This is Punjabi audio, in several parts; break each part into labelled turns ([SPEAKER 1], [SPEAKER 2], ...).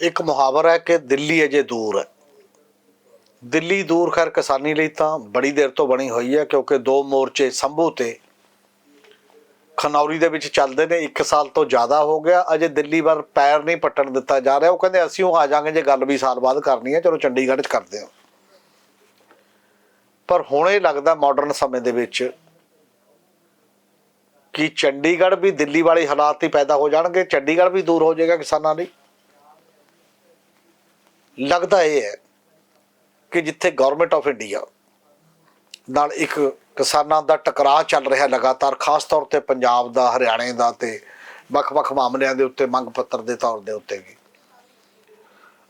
[SPEAKER 1] ਇੱਕ ਮੁਹਾਵਰਾ ਹੈ ਕਿ ਦਿੱਲੀ ਅਜੇ ਦੂਰ ਹੈ। ਦਿੱਲੀ ਦੂਰ ਖੈਰ ਕਿਸਾਨੀ ਲਈ ਤਾਂ ਬੜੀ ਦੇਰ ਤੋਂ ਬਣੀ ਹੋਈ ਹੈ ਕਿਉਂਕਿ ਦੋ ਮੋਰਚੇ ਸੰਭੂ ਤੇ ਖਨੌਰੀ ਦੇ ਵਿੱਚ ਚੱਲਦੇ ਨੇ। 1 ਸਾਲ ਤੋਂ ਜ਼ਿਆਦਾ ਹੋ ਗਿਆ। ਅਜੇ ਦਿੱਲੀ ਵੱਲ ਪੈਰ ਨਹੀਂ ਪੱਟਣ ਦਿੱਤਾ ਜਾ ਰਿਹਾ। ਉਹ ਕਹਿੰਦੇ ਅਸੀਂ ਉਹ ਆ ਜਾਾਂਗੇ ਜੇ ਗੱਲ ਵੀ ਸਾਲ ਬਾਅਦ ਕਰਨੀ ਹੈ। ਚਲੋ ਚੰਡੀਗੜ੍ਹ 'ਚ ਕਰਦੇ ਹਾਂ। ਪਰ ਹੁਣ ਇਹ ਲੱਗਦਾ ਮਾਡਰਨ ਸਮੇਂ ਦੇ ਵਿੱਚ ਕਿ ਚੰਡੀਗੜ੍ਹ ਵੀ ਦਿੱਲੀ ਵਾਲੇ ਹਾਲਾਤ ਹੀ ਪੈਦਾ ਹੋ ਜਾਣਗੇ। ਚੰਡੀਗੜ੍ਹ ਵੀ ਦੂਰ ਹੋ ਜਾਏਗਾ ਕਿਸਾਨਾਂ ਲਈ। ਲੱਗਦਾ ਇਹ ਹੈ ਕਿ ਜਿੱਥੇ ਗਵਰਨਮੈਂਟ ਆਫ ਇੰਡੀਆ ਨਾਲ ਇੱਕ ਕਿਸਾਨਾਂ ਦਾ ਟਕਰਾਅ ਚੱਲ ਰਿਹਾ ਲਗਾਤਾਰ, ਖਾਸ ਤੌਰ ਤੇ ਪੰਜਾਬ ਦਾ, ਹਰਿਆਣੇ ਦਾ ਤੇ ਵੱਖ-ਵੱਖ ਮਾਮਲਿਆਂ ਦੇ ਉੱਤੇ, ਮੰਗ ਪੱਤਰ ਦੇ ਤੌਰ ਦੇ ਉੱਤੇ ਵੀ।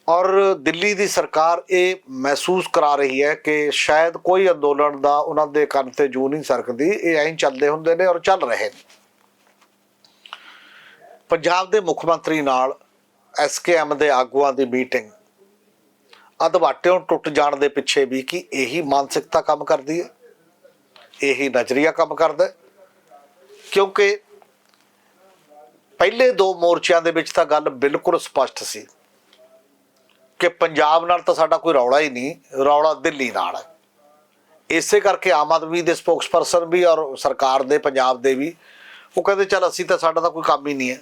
[SPEAKER 1] ਔਰ ਦਿੱਲੀ ਦੀ ਸਰਕਾਰ ਇਹ ਮਹਿਸੂਸ ਕਰਾ ਰਹੀ ਹੈ ਕਿ ਸ਼ਾਇਦ ਕੋਈ ਅੰਦੋਲਨ ਦਾ ਉਹਨਾਂ ਦੇ ਕੰਨ ਤੇ ਜੂ ਨਹੀਂ ਸਰਕਦੀ। ਇਹ ਐਂ ਚੱਲਦੇ ਹੁੰਦੇ ਨੇ ਔਰ ਚੱਲ ਰਹੇ ਨੇ। ਪੰਜਾਬ ਦੇ ਮੁੱਖ ਮੰਤਰੀ ਨਾਲ ਐਸਕੇਐਮ ਦੇ ਆਗੂਆਂ ਦੀ ਮੀਟਿੰਗ ਅਧਵਾਟਿਓਂ ਟੁੱਟ ਜਾਣ ਦੇ ਪਿੱਛੇ ਵੀ ਕਿ ਇਹੀ ਮਾਨਸਿਕਤਾ ਕੰਮ ਕਰਦੀ ਹੈ? ਇਹੀ ਨਜ਼ਰੀਆ ਕੰਮ ਕਰਦਾ ਕਿਉਂਕਿ ਪਹਿਲੇ ਦੋ ਮੋਰਚਿਆਂ ਦੇ ਵਿੱਚ ਤਾਂ ਗੱਲ ਬਿਲਕੁਲ ਸਪਸ਼ਟ ਸੀ ਕਿ ਪੰਜਾਬ ਨਾਲ ਤਾਂ ਸਾਡਾ ਕੋਈ ਰੌਲਾ ਹੀ ਨਹੀਂ, ਰੌਲਾ ਦਿੱਲੀ ਨਾਲ ਹੈ। ਇਸੇ ਕਰਕੇ ਆਮ ਆਦਮੀ ਦੇ ਸਪੋਕਸਪਰਸਨ ਵੀ ਔਰ ਸਰਕਾਰ ਦੇ, ਪੰਜਾਬ ਦੇ ਵੀ, ਉਹ ਕਹਿੰਦੇ ਚੱਲ ਅਸੀਂ ਤਾਂ ਸਾਡਾ ਤਾਂ ਕੋਈ ਕੰਮ ਹੀ ਨਹੀਂ ਹੈ।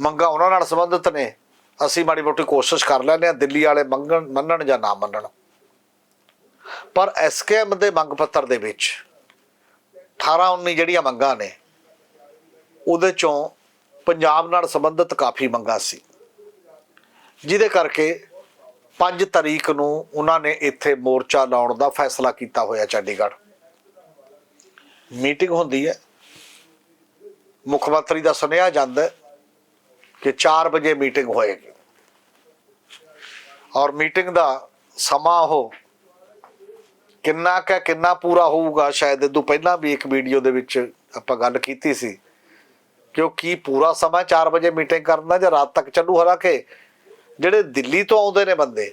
[SPEAKER 1] ਮੰਗਾ ਉਹਨਾਂ ਨਾਲ ਸੰਬੰਧਿਤ ਨੇ। ਅਸੀਂ ਮਾੜੀ ਮੋਟੀ ਕੋਸ਼ਿਸ਼ ਕਰ ਲੈਂਦੇ ਆ ਦਿੱਲੀ ਵਾਲੇ ਮੰਗਣ, ਮੰਨਣ ਜਾਂ ਨਾ ਮੰਨਣ। ਪਰ ਐਸਕੇਐਮ ਦੇ ਮੰਗ ਪੱਤਰ ਦੇ ਵਿੱਚ 18 19 ਜਿਹੜੀਆਂ ਮੰਗਾਂ ਨੇ, ਉਹਦੇ ਚੋਂ ਪੰਜਾਬ ਨਾਲ ਸੰਬੰਧਿਤ ਕਾਫੀ ਮੰਗਾਂ ਸੀ। ਜਿਹਦੇ ਕਰਕੇ 5 ਤਰੀਕ ਨੂੰ ਉਹਨਾਂ ਨੇ ਇੱਥੇ ਮੋਰਚਾ ਲਾਉਣ ਦਾ ਫੈਸਲਾ ਕੀਤਾ ਹੋਇਆ ਚੰਡੀਗੜ੍ਹ। ਮੀਟਿੰਗ ਹੁੰਦੀ ਹੈ। ਮੁੱਖ ਮੰਤਰੀ ਦਾ ਸੁਨੇਹਾ ਜਾਂਦਾ ਕਿ 4 ਵਜੇ ਮੀਟਿੰਗ ਹੋਏਗੀ। ਔਰ ਮੀਟਿੰਗ ਦਾ ਸਮਾਂ ਉਹ ਕਿੰਨਾ ਕੁ ਕਿੰਨਾ ਪੂਰਾ ਹੋਊਗਾ, ਸ਼ਾਇਦ ਇਹ ਤੋਂ ਪਹਿਲਾਂ ਵੀ ਇੱਕ ਵੀਡੀਓ ਦੇ ਵਿੱਚ ਆਪਾਂ ਗੱਲ ਕੀਤੀ ਸੀ ਕਿ ਉਹ ਕੀ ਪੂਰਾ ਸਮਾਂ 4 ਵਜੇ ਮੀਟਿੰਗ ਕਰਨਾ ਜਾਂ ਰਾਤ ਤੱਕ ਚੱਲੂ ਹਾਲਾਂਕਿ ਜਿਹੜੇ ਦਿੱਲੀ ਤੋਂ ਆਉਂਦੇ ਨੇ ਬੰਦੇ,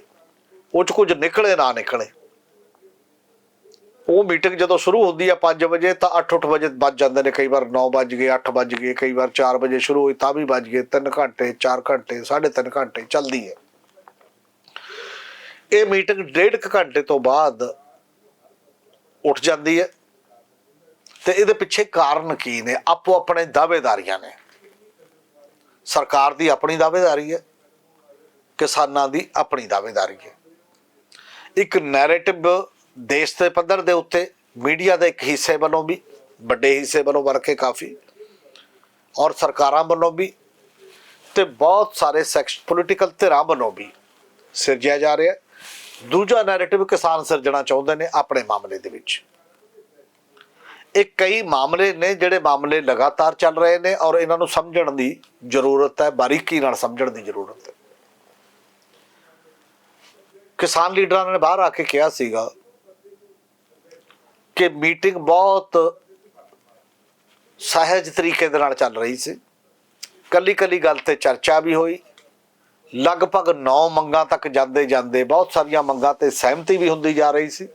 [SPEAKER 1] ਉਹ ਚ ਕੁਝ ਨਿਕਲੇ ਨਾ ਨਿਕਲੇ। ਉਹ ਮੀਟਿੰਗ ਜਦੋਂ ਸ਼ੁਰੂ ਹੁੰਦੀ ਆ 5 ਵਜੇ, ਤਾਂ 8-8 ਵਜੇ ਵੱਜ ਜਾਂਦੇ ਨੇ ਕਈ ਵਾਰ 9 ਵੱਜ ਗਏ 8 ਵੱਜ ਗਏ, ਕਈ ਵਾਰ 4 ਵਜੇ ਸ਼ੁਰੂ ਹੋਈ ਤਾਂ ਵੀ ਵੱਜ ਗਏ 3 ਘੰਟੇ 4 ਘੰਟੇ 3.5 ਘੰਟੇ ਚੱਲਦੀ ਹੈ। ਇਹ ਮੀਟਿੰਗ ਡੇਢ ਕੁ ਘੰਟੇ ਤੋਂ ਬਾਅਦ ਉੱਠ ਜਾਂਦੀ ਹੈ। ਤੇ ਇਹਦੇ ਪਿੱਛੇ ਕਾਰਨ ਕੀ ਨੇ? ਆਪੋ ਆਪਣੇ ਦਾਅਵੇਦਾਰੀਆਂ ਨੇ। ਸਰਕਾਰ ਦੀ ਆਪਣੀ ਦਾਅਵੇਦਾਰੀ ਹੈ, ਕਿਸਾਨਾਂ ਦੀ ਆਪਣੀ ਦਾਅਵੇਦਾਰੀ ਹੈ। ਇੱਕ ਨੈਰੇਟਿਵ ਦੇਸ਼ ਦੇ ਪੱਧਰ ਦੇ ਉੱਤੇ ਮੀਡੀਆ ਦੇ ਇੱਕ ਹਿੱਸੇ ਵੱਲੋਂ ਵੀ, ਵੱਡੇ ਹਿੱਸੇ ਵੱਲੋਂ ਵਰ ਕਾਫੀ, ਔਰ ਸਰਕਾਰਾਂ ਵੱਲੋਂ ਵੀ, ਤੇ ਬਹੁਤ ਸਾਰੇ ਸੈਕਸ ਪੋਲੀਟੀਕਲ ਧਿਰਾਂ ਵੱਲੋਂ ਵੀ ਸਿਰਜਿਆ ਜਾ ਰਿਹਾ ਦੂਜਾ ਨੈਰੇਟਿਵ ਕਿਸਾਨ ਸਿਰਜਣਾ ਚਾਹੁੰਦੇ ਨੇ ਆਪਣੇ ਮਾਮਲੇ ਦੇ ਵਿੱਚ। ਇਹ ਕਈ ਮਾਮਲੇ ਨੇ ਜਿਹੜੇ ਮਾਮਲੇ ਲਗਾਤਾਰ ਚੱਲ ਰਹੇ ਨੇ ਔਰ ਇਹਨਾਂ ਨੂੰ ਸਮਝਣ ਦੀ ਜ਼ਰੂਰਤ ਹੈ, ਬਾਰੀਕੀ ਨਾਲ ਸਮਝਣ ਦੀ ਜ਼ਰੂਰਤ ਹੈ। ਕਿਸਾਨ ਲੀਡਰਾਂ ਨੇ ਬਾਹਰ ਆ ਕੇ ਕਿਹਾ ਸੀਗਾ ਕਿ ਮੀਟਿੰਗ ਬਹੁਤ ਸਹਿਜ ਤਰੀਕੇ ਦੇ ਨਾਲ ਚੱਲ ਰਹੀ ਸੀ। ਕੱਲੀ ਕੱਲੀ ਗੱਲ ਤੇ ਚਰਚਾ ਵੀ ਹੋਈ। ਲਗਭਗ 9 ਮੰਗਾਂ ਤੱਕ ਜਾਂਦੇ ਜਾਂਦੇ ਬਹੁਤ ਸਾਰੀਆਂ ਮੰਗਾਂ ਤੇ ਸਹਿਮਤੀ ਵੀ ਹੁੰਦੀ ਜਾ ਰਹੀ ਸੀ।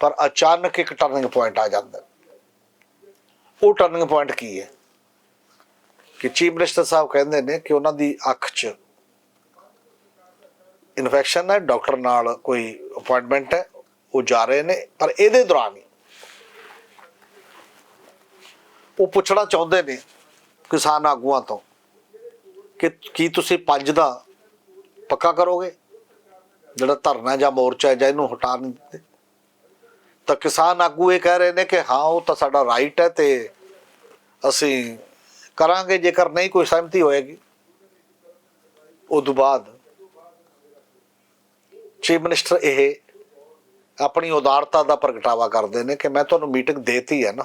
[SPEAKER 1] ਪਰ ਅਚਾਨਕ ਇੱਕ ਟਰਨਿੰਗ ਪੁਆਇੰਟ ਆ ਜਾਂਦਾ। ਉਹ ਟਰਨਿੰਗ ਪੁਆਇੰਟ ਕੀ ਹੈ? ਕਿ ਚੀਫ ਮਿਨਿਸਟਰ ਸਾਹਿਬ ਕਹਿੰਦੇ ਨੇ ਕਿ ਉਹਨਾਂ ਦੀ ਅੱਖ 'ਚ ਇਨਫੈਕਸ਼ਨ ਹੈ, ਡਾਕਟਰ ਨਾਲ ਕੋਈ ਅਪਾਇੰਟਮੈਂਟ ਹੈ। ਉਹ ਜਾ ਰਹੇ ਨੇ, ਪਰ ਇਹਦੇ ਦੌਰਾਨ ਹੀ ਉਹ ਪੁੱਛਣਾ ਚਾਹੁੰਦੇ ਨੇ ਕਿਸਾਨ ਆਗੂਆਂ ਤੋਂ ਕਿ ਕੀ ਤੁਸੀਂ ਪੰਜ ਦਾ ਪੱਕਾ ਕਰੋਗੇ? ਜਿਹੜਾ ਧਰਨਾ ਜਾਂ ਮੋਰਚਾ ਜਾਂ ਇਹਨੂੰ ਹਟਾ ਨਹੀਂ ਦਿੱਤੇ ਤਾਂ ਕਿਸਾਨ ਆਗੂ ਇਹ ਕਹਿ ਰਹੇ ਨੇ ਕਿ ਹਾਂ, ਉਹ ਤਾਂ ਸਾਡਾ ਰਾਈਟ ਹੈ ਤੇ ਅਸੀਂ ਕਰਾਂਗੇ, ਜੇਕਰ ਨਹੀਂ ਕੋਈ ਸਹਿਮਤੀ ਹੋਏਗੀ। ਉਦੋਂ ਬਾਅਦ ਚੀਫ ਮਿਨਿਸਟਰ ਇਹ ਆਪਣੀ ਉਦਾਰਤਾ ਦਾ ਪ੍ਰਗਟਾਵਾ ਕਰਦੇ ਨੇ ਕਿ ਮੈਂ ਤੁਹਾਨੂੰ ਮੀਟਿੰਗ ਦੇਤੀ ਹੈ ਨਾ।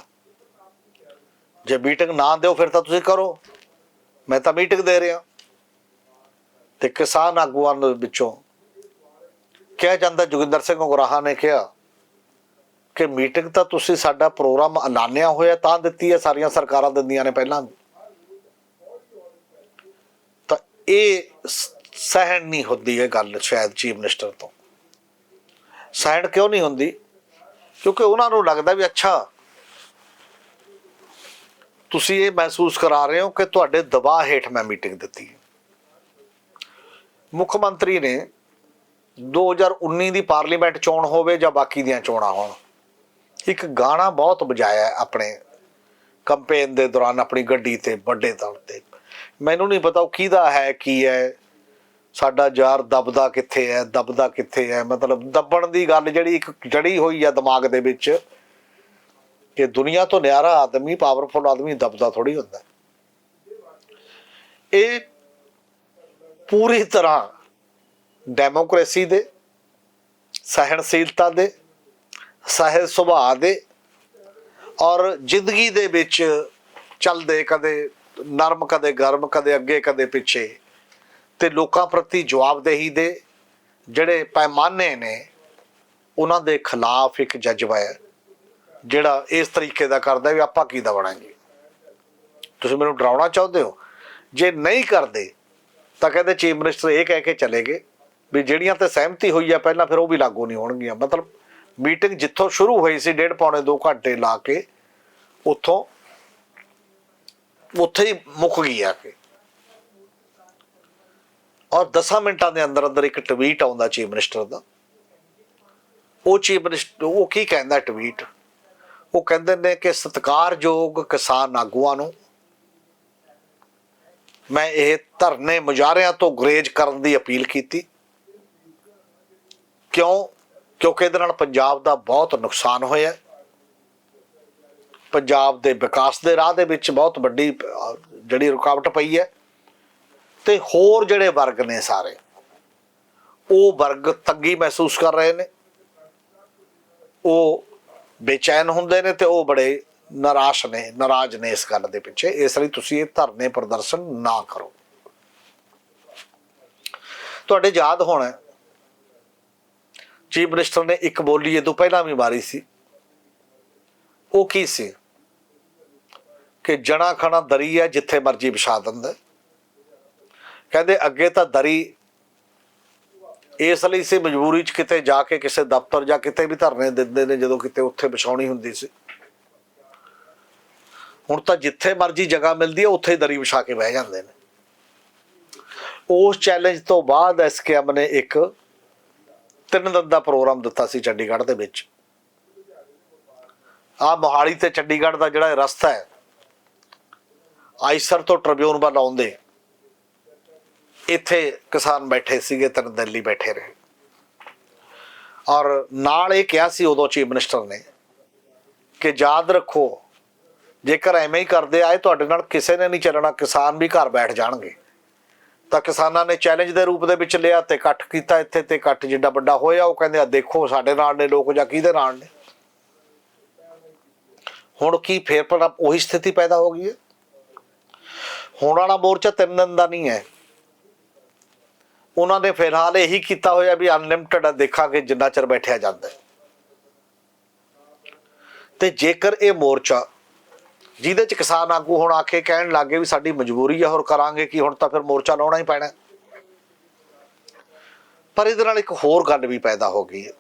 [SPEAKER 1] ਜੇ ਮੀਟਿੰਗ ਨਾ ਦਿਓ ਫਿਰ ਤਾਂ ਤੁਸੀਂ ਕਰੋ। ਮੈਂ ਤਾਂ ਮੀਟਿੰਗ ਦੇ ਰਿਹਾ। ਤੇ ਕਿਸਾਨ ਆਗੂਆਂ ਦੇ ਵਿੱਚੋਂ ਕਿਹਾ ਜਾਂਦਾ, ਜੋਗਿੰਦਰ ਸਿੰਘ ਉਗਰਾਹਾ ਨੇ ਕਿਹਾ ਕਿ ਮੀਟਿੰਗ ਤਾਂ ਤੁਸੀਂ ਸਾਡਾ ਪ੍ਰੋਗਰਾਮ ਐਲਾਨਿਆ ਹੋਇਆ, ਤਾਂ ਦਿੱਤੀ ਹੈ, ਸਾਰੀਆਂ ਸਰਕਾਰਾਂ ਦਿੰਦੀਆਂ ਨੇ ਪਹਿਲਾਂ ਤਾਂ ਇਹ ਸਹਿਣ ਨਹੀਂ ਹੁੰਦੀ ਇਹ ਗੱਲ ਸ਼ਾਇਦ ਚੀਫ ਮਿਨਿਸਟਰ ਤੋਂ। ਸਹਿਣ ਕਿਉਂ ਨਹੀਂ ਹੁੰਦੀ? ਕਿਉਂਕਿ ਉਹਨਾਂ ਨੂੰ ਲੱਗਦਾ ਵੀ ਅੱਛਾ, ਤੁਸੀਂ ਇਹ ਮਹਿਸੂਸ ਕਰਾ ਰਹੇ ਹੋ ਕਿ ਤੁਹਾਡੇ ਦਬਾਅ ਹੇਠ ਮੈਂ ਮੀਟਿੰਗ ਦਿੱਤੀ ਮੁੱਖ ਮੰਤਰੀ ਨੇ 2019 ਦੀ ਪਾਰਲੀਮੈਂਟ ਚੋਣ ਹੋਵੇ ਜਾਂ ਬਾਕੀ ਦੀਆਂ ਚੋਣਾਂ ਹੋਣ, ਇੱਕ ਗਾਣਾ ਬਹੁਤ ਵਜਾਇਆ ਆਪਣੇ ਕੰਪੇਨ ਦੇ ਦੌਰਾਨ, ਆਪਣੀ ਗੱਡੀ ਤੇ ਵੱਡੇ ਤੌਰ ਤੇ। ਮੈਨੂੰ ਨਹੀਂ ਪਤਾ ਉਹ ਕਿਹਦਾ ਹੈ, ਕੀ ਹੈ ਸਾਡਾ ਯਾਰ ਦਬਦਾ ਕਿੱਥੇ ਹੈ ਦਬਦਾ ਕਿੱਥੇ ਹੈ ਮਤਲਬ ਦੱਬਣ ਦੀ ਗੱਲ ਜਿਹੜੀ ਇੱਕ ਜੜੀ ਹੋਈ ਹੈ ਦਿਮਾਗ ਦੇ ਵਿੱਚ ਕਿ ਦੁਨੀਆ ਤੋਂ ਨਿਆਰਾ ਆਦਮੀ ਪਾਵਰਫੁਲ ਆਦਮੀ ਦਬਦਾ ਥੋੜੀ ਹੁੰਦਾ। ਇਹ ਪੂਰੀ ਤਰ੍ਹਾਂ ਡੈਮੋਕ੍ਰੇਸੀ ਦੇ, ਸਹਿਣਸ਼ੀਲਤਾ ਦੇ, ਸਹਿਜ ਸੁਭਾਅ ਦੇ ਔਰ ਜ਼ਿੰਦਗੀ ਦੇ ਵਿੱਚ ਚੱਲਦੇ ਕਦੇ ਨਰਮ, ਕਦੇ ਗਰਮ, ਕਦੇ ਅੱਗੇ, ਕਦੇ ਪਿੱਛੇ ਤੇ ਲੋਕਾਂ ਪ੍ਰਤੀ ਜਵਾਬਦੇਹੀ ਦੇ ਜਿਹੜੇ ਪੈਮਾਨੇ ਨੇ, ਉਹਨਾਂ ਦੇ ਖਿਲਾਫ ਇੱਕ ਜਜ਼ਬਾ ਹੈ ਜਿਹੜਾ ਇਸ ਤਰੀਕੇ ਦਾ ਕਰਦਾ ਵੀ ਆਪਾਂ ਕੀ ਦਾ ਬਣਾਂਗੇ ਤੁਸੀਂ ਮੈਨੂੰ ਡਰਾਉਣਾ ਚਾਹੁੰਦੇ ਹੋ? ਜੇ ਨਹੀਂ ਕਰਦੇ, ਤਾਂ ਕਹਿੰਦੇ ਚੀਫ ਮਿਨਿਸਟਰ ਇਹ ਕਹਿ ਕੇ ਚਲੇ ਗਏ ਵੀ ਜਿਹੜੀਆਂ ਤੇ ਸਹਿਮਤੀ ਹੋਈ ਆ ਪਹਿਲਾਂ ਫਿਰ ਉਹ ਵੀ ਲਾਗੂ ਨਹੀਂ ਹੋਣਗੀਆਂ। ਮਤਲਬ ਮੀਟਿੰਗ ਜਿੱਥੋਂ ਸ਼ੁਰੂ ਹੋਈ ਸੀ, ਡੇਢ ਪੌਣੇ 2 ਘੰਟੇ ਲਾ ਕੇ, ਉੱਥੋਂ, ਉੱਥੇ ਹੀ ਮੁੱਕ ਗਈ ਆ ਕੇ। ਔਰ 10 ਮਿੰਟਾਂ ਦੇ ਅੰਦਰ ਅੰਦਰ ਇੱਕ ਟਵੀਟ ਆਉਂਦਾ ਚੀਫ ਮਿਨਿਸਟਰ ਦਾ। ਉਹ ਚੀਫ ਮਿਨਿਸਟਰ ਉਹ ਕੀ ਕਹਿੰਦਾ ਟਵੀਟ ਉਹ ਕਹਿੰਦੇ ਨੇ ਕਿ ਸਤਿਕਾਰਯੋਗ ਕਿਸਾਨ ਆਗੂਆਂ ਨੂੰ ਮੈਂ ਇਹ ਧਰਨੇ ਮੁਜ਼ਾਹਰਿਆਂ ਤੋਂ ਗੁਰੇਜ਼ ਕਰਨ ਦੀ ਅਪੀਲ ਕੀਤੀ। ਕਿਉਂ? ਕਿਉਂਕਿ ਇਹਦੇ ਨਾਲ ਪੰਜਾਬ ਦਾ ਬਹੁਤ ਨੁਕਸਾਨ ਹੋਇਆ ਪੰਜਾਬ ਦੇ ਵਿਕਾਸ ਦੇ ਰਾਹ ਦੇ ਵਿੱਚ ਬਹੁਤ ਵੱਡੀ ਜਿਹੜੀ ਰੁਕਾਵਟ ਪਈ ਹੈ। ਤੇ ਹੋਰ ਜਿਹੜੇ ਵਰਗ ਨੇ ਸਾਰੇ, ਉਹ ਵਰਗ ਤੰਗੀ ਮਹਿਸੂਸ ਕਰ ਰਹੇ ਨੇ। ਉਹ ਬੇਚੈਨ ਹੁੰਦੇ ਨੇ ਤੇ ਉਹ ਬੜੇ ਨਿਰਾਸ਼ ਨੇ, ਨਾਰਾਜ਼ ਨੇ ਇਸ ਗੱਲ ਦੇ ਪਿੱਛੇ। ਇਸ ਲਈ ਤੁਸੀਂ ਇਹ ਧਰਨੇ ਪ੍ਰਦਰਸ਼ਨ ਨਾ ਕਰੋ। ਤੁਹਾਡੇ ਯਾਦ ਹੋਣਾ ਚੀਫ ਮਿਨਿਸਟਰ ਨੇ ਇੱਕ ਬੋਲੀ ਇਹ ਤੋਂ ਪਹਿਲਾਂ ਵੀ ਮਾਰੀ ਸੀ। ਉਹ ਕੀ ਸੀ? ਕਿ ਜਣਾ ਖਣਾ ਦਰੀ ਹੈ ਜਿੱਥੇ ਮਰਜ਼ੀ ਵਿਛਾ ਦਿੰਦਾ ਕਹਿੰਦੇ ਅੱਗੇ ਤਾਂ ਦਰੀ ਇਸ ਲਈ ਸੀ ਮਜਬੂਰੀ ਚ ਕਿਤੇ ਜਾ ਕੇ ਕਿਸੇ ਦਫ਼ਤਰ ਜਾਂ ਕਿਤੇ ਵੀ ਧਰਨੇ ਦਿੰਦੇ ਨੇ ਜਦੋਂ ਕਿਤੇ ਉੱਥੇ ਵਿਛਾਉਣੀ ਹੁੰਦੀ ਸੀ। ਹੁਣ ਤਾਂ ਜਿੱਥੇ ਮਰਜ਼ੀ ਜਗ੍ਹਾ ਮਿਲਦੀ ਹੈ, ਉੱਥੇ ਹੀ ਦਰੀ ਵਿਛਾ ਕੇ ਬਹਿ ਜਾਂਦੇ ਨੇ। ਉਸ ਚੈਲੰਜ ਤੋਂ ਬਾਅਦ ਐਸਕੇਐਮ ਨੇ ਇੱਕ ਤਿੰਨ ਦਿਨ ਦਾ ਪ੍ਰੋਗਰਾਮ ਦਿੱਤਾ ਸੀ ਚੰਡੀਗੜ੍ਹ ਦੇ ਵਿੱਚ। ਆ ਮੋਹਾਲੀ ਤੇ ਚੰਡੀਗੜ੍ਹ ਦਾ ਜਿਹੜਾ ਰਸਤਾ ਹੈ, ਆਈਸਰ ਤੋਂ ਟ੍ਰਿਬਿਊਨ ਵੱਲ ਆਉਂਦੇ। ਇੱਥੇ ਕਿਸਾਨ ਬੈਠੇ ਸੀਗੇ, ਤਿੰਨ ਦਿਨ ਬੈਠੇ ਰਹੇ। ਔਰ ਨਾਲ ਇਹ ਕਿਹਾ ਸੀ ਉਦੋਂ ਚੀਫ ਮਿਨਿਸਟਰ ਨੇ ਕਿ ਯਾਦ ਰੱਖੋ, ਜੇਕਰ ਐਵੇਂ ਹੀ ਕਰਦੇ ਆਏ, ਤੁਹਾਡੇ ਨਾਲ ਕਿਸੇ ਨੇ ਨਹੀਂ ਚੱਲਣਾ, ਕਿਸਾਨ ਵੀ ਘਰ ਬੈਠ ਜਾਣਗੇ। ਤਾਂ ਕਿਸਾਨਾਂ ਨੇ ਚੈਲੰਜ ਦੇ ਰੂਪ ਦੇ ਵਿੱਚ ਲਿਆ ਤੇ ਇਕੱਠ ਕੀਤਾ ਇੱਥੇ ਤੇ ਇਕੱਠ ਜਿੱਡਾ ਵੱਡਾ ਹੋਇਆ, ਉਹ ਕਹਿੰਦੇ ਆ, ਦੇਖੋ ਸਾਡੇ ਨਾਲ ਨੇ ਲੋਕ ਜਾਂ ਕਿਹਦੇ ਨਾਲ ਨੇ। ਹੁਣ ਕੀ ਫੇਰ ਪਰ ਉਹੀ ਸਥਿਤੀ ਪੈਦਾ ਹੋ ਗਈ ਹੈ? ਹੁਣ ਵਾਲਾ ਮੋਰਚਾ ਤਿੰਨ ਦਿਨ ਦਾ ਨਹੀਂ ਹੈ। ਉਹਨਾਂ ਨੇ ਫਿਲਹਾਲ ਇਹੀ ਕੀਤਾ ਹੋਇਆ ਵੀ ਅਨਲਿਮਟਿਡ ਦੇਖਾਂਗੇ ਜਿੰਨਾ ਚਿਰ ਬੈਠਿਆ ਜਾਂਦਾ ਤੇ ਜੇਕਰ ਇਹ ਮੋਰਚਾ ਜਿਹਦੇ ਚ ਕਿਸਾਨ ਆਗੂ ਹੁਣ ਆ ਕੇ ਕਹਿਣ ਲੱਗੇ ਵੀ ਸਾਡੀ ਮਜਬੂਰੀ ਆ, ਹੋਰ ਕਰਾਂਗੇ ਕਿ, ਹੁਣ ਤਾਂ ਫਿਰ ਮੋਰਚਾ ਲਾਉਣਾ ਹੀ ਪੈਣਾ ਪਰ ਇਹਦੇ ਨਾਲ ਇੱਕ ਹੋਰ ਗੱਲ ਵੀ ਪੈਦਾ ਹੋ ਗਈ ਹੈ।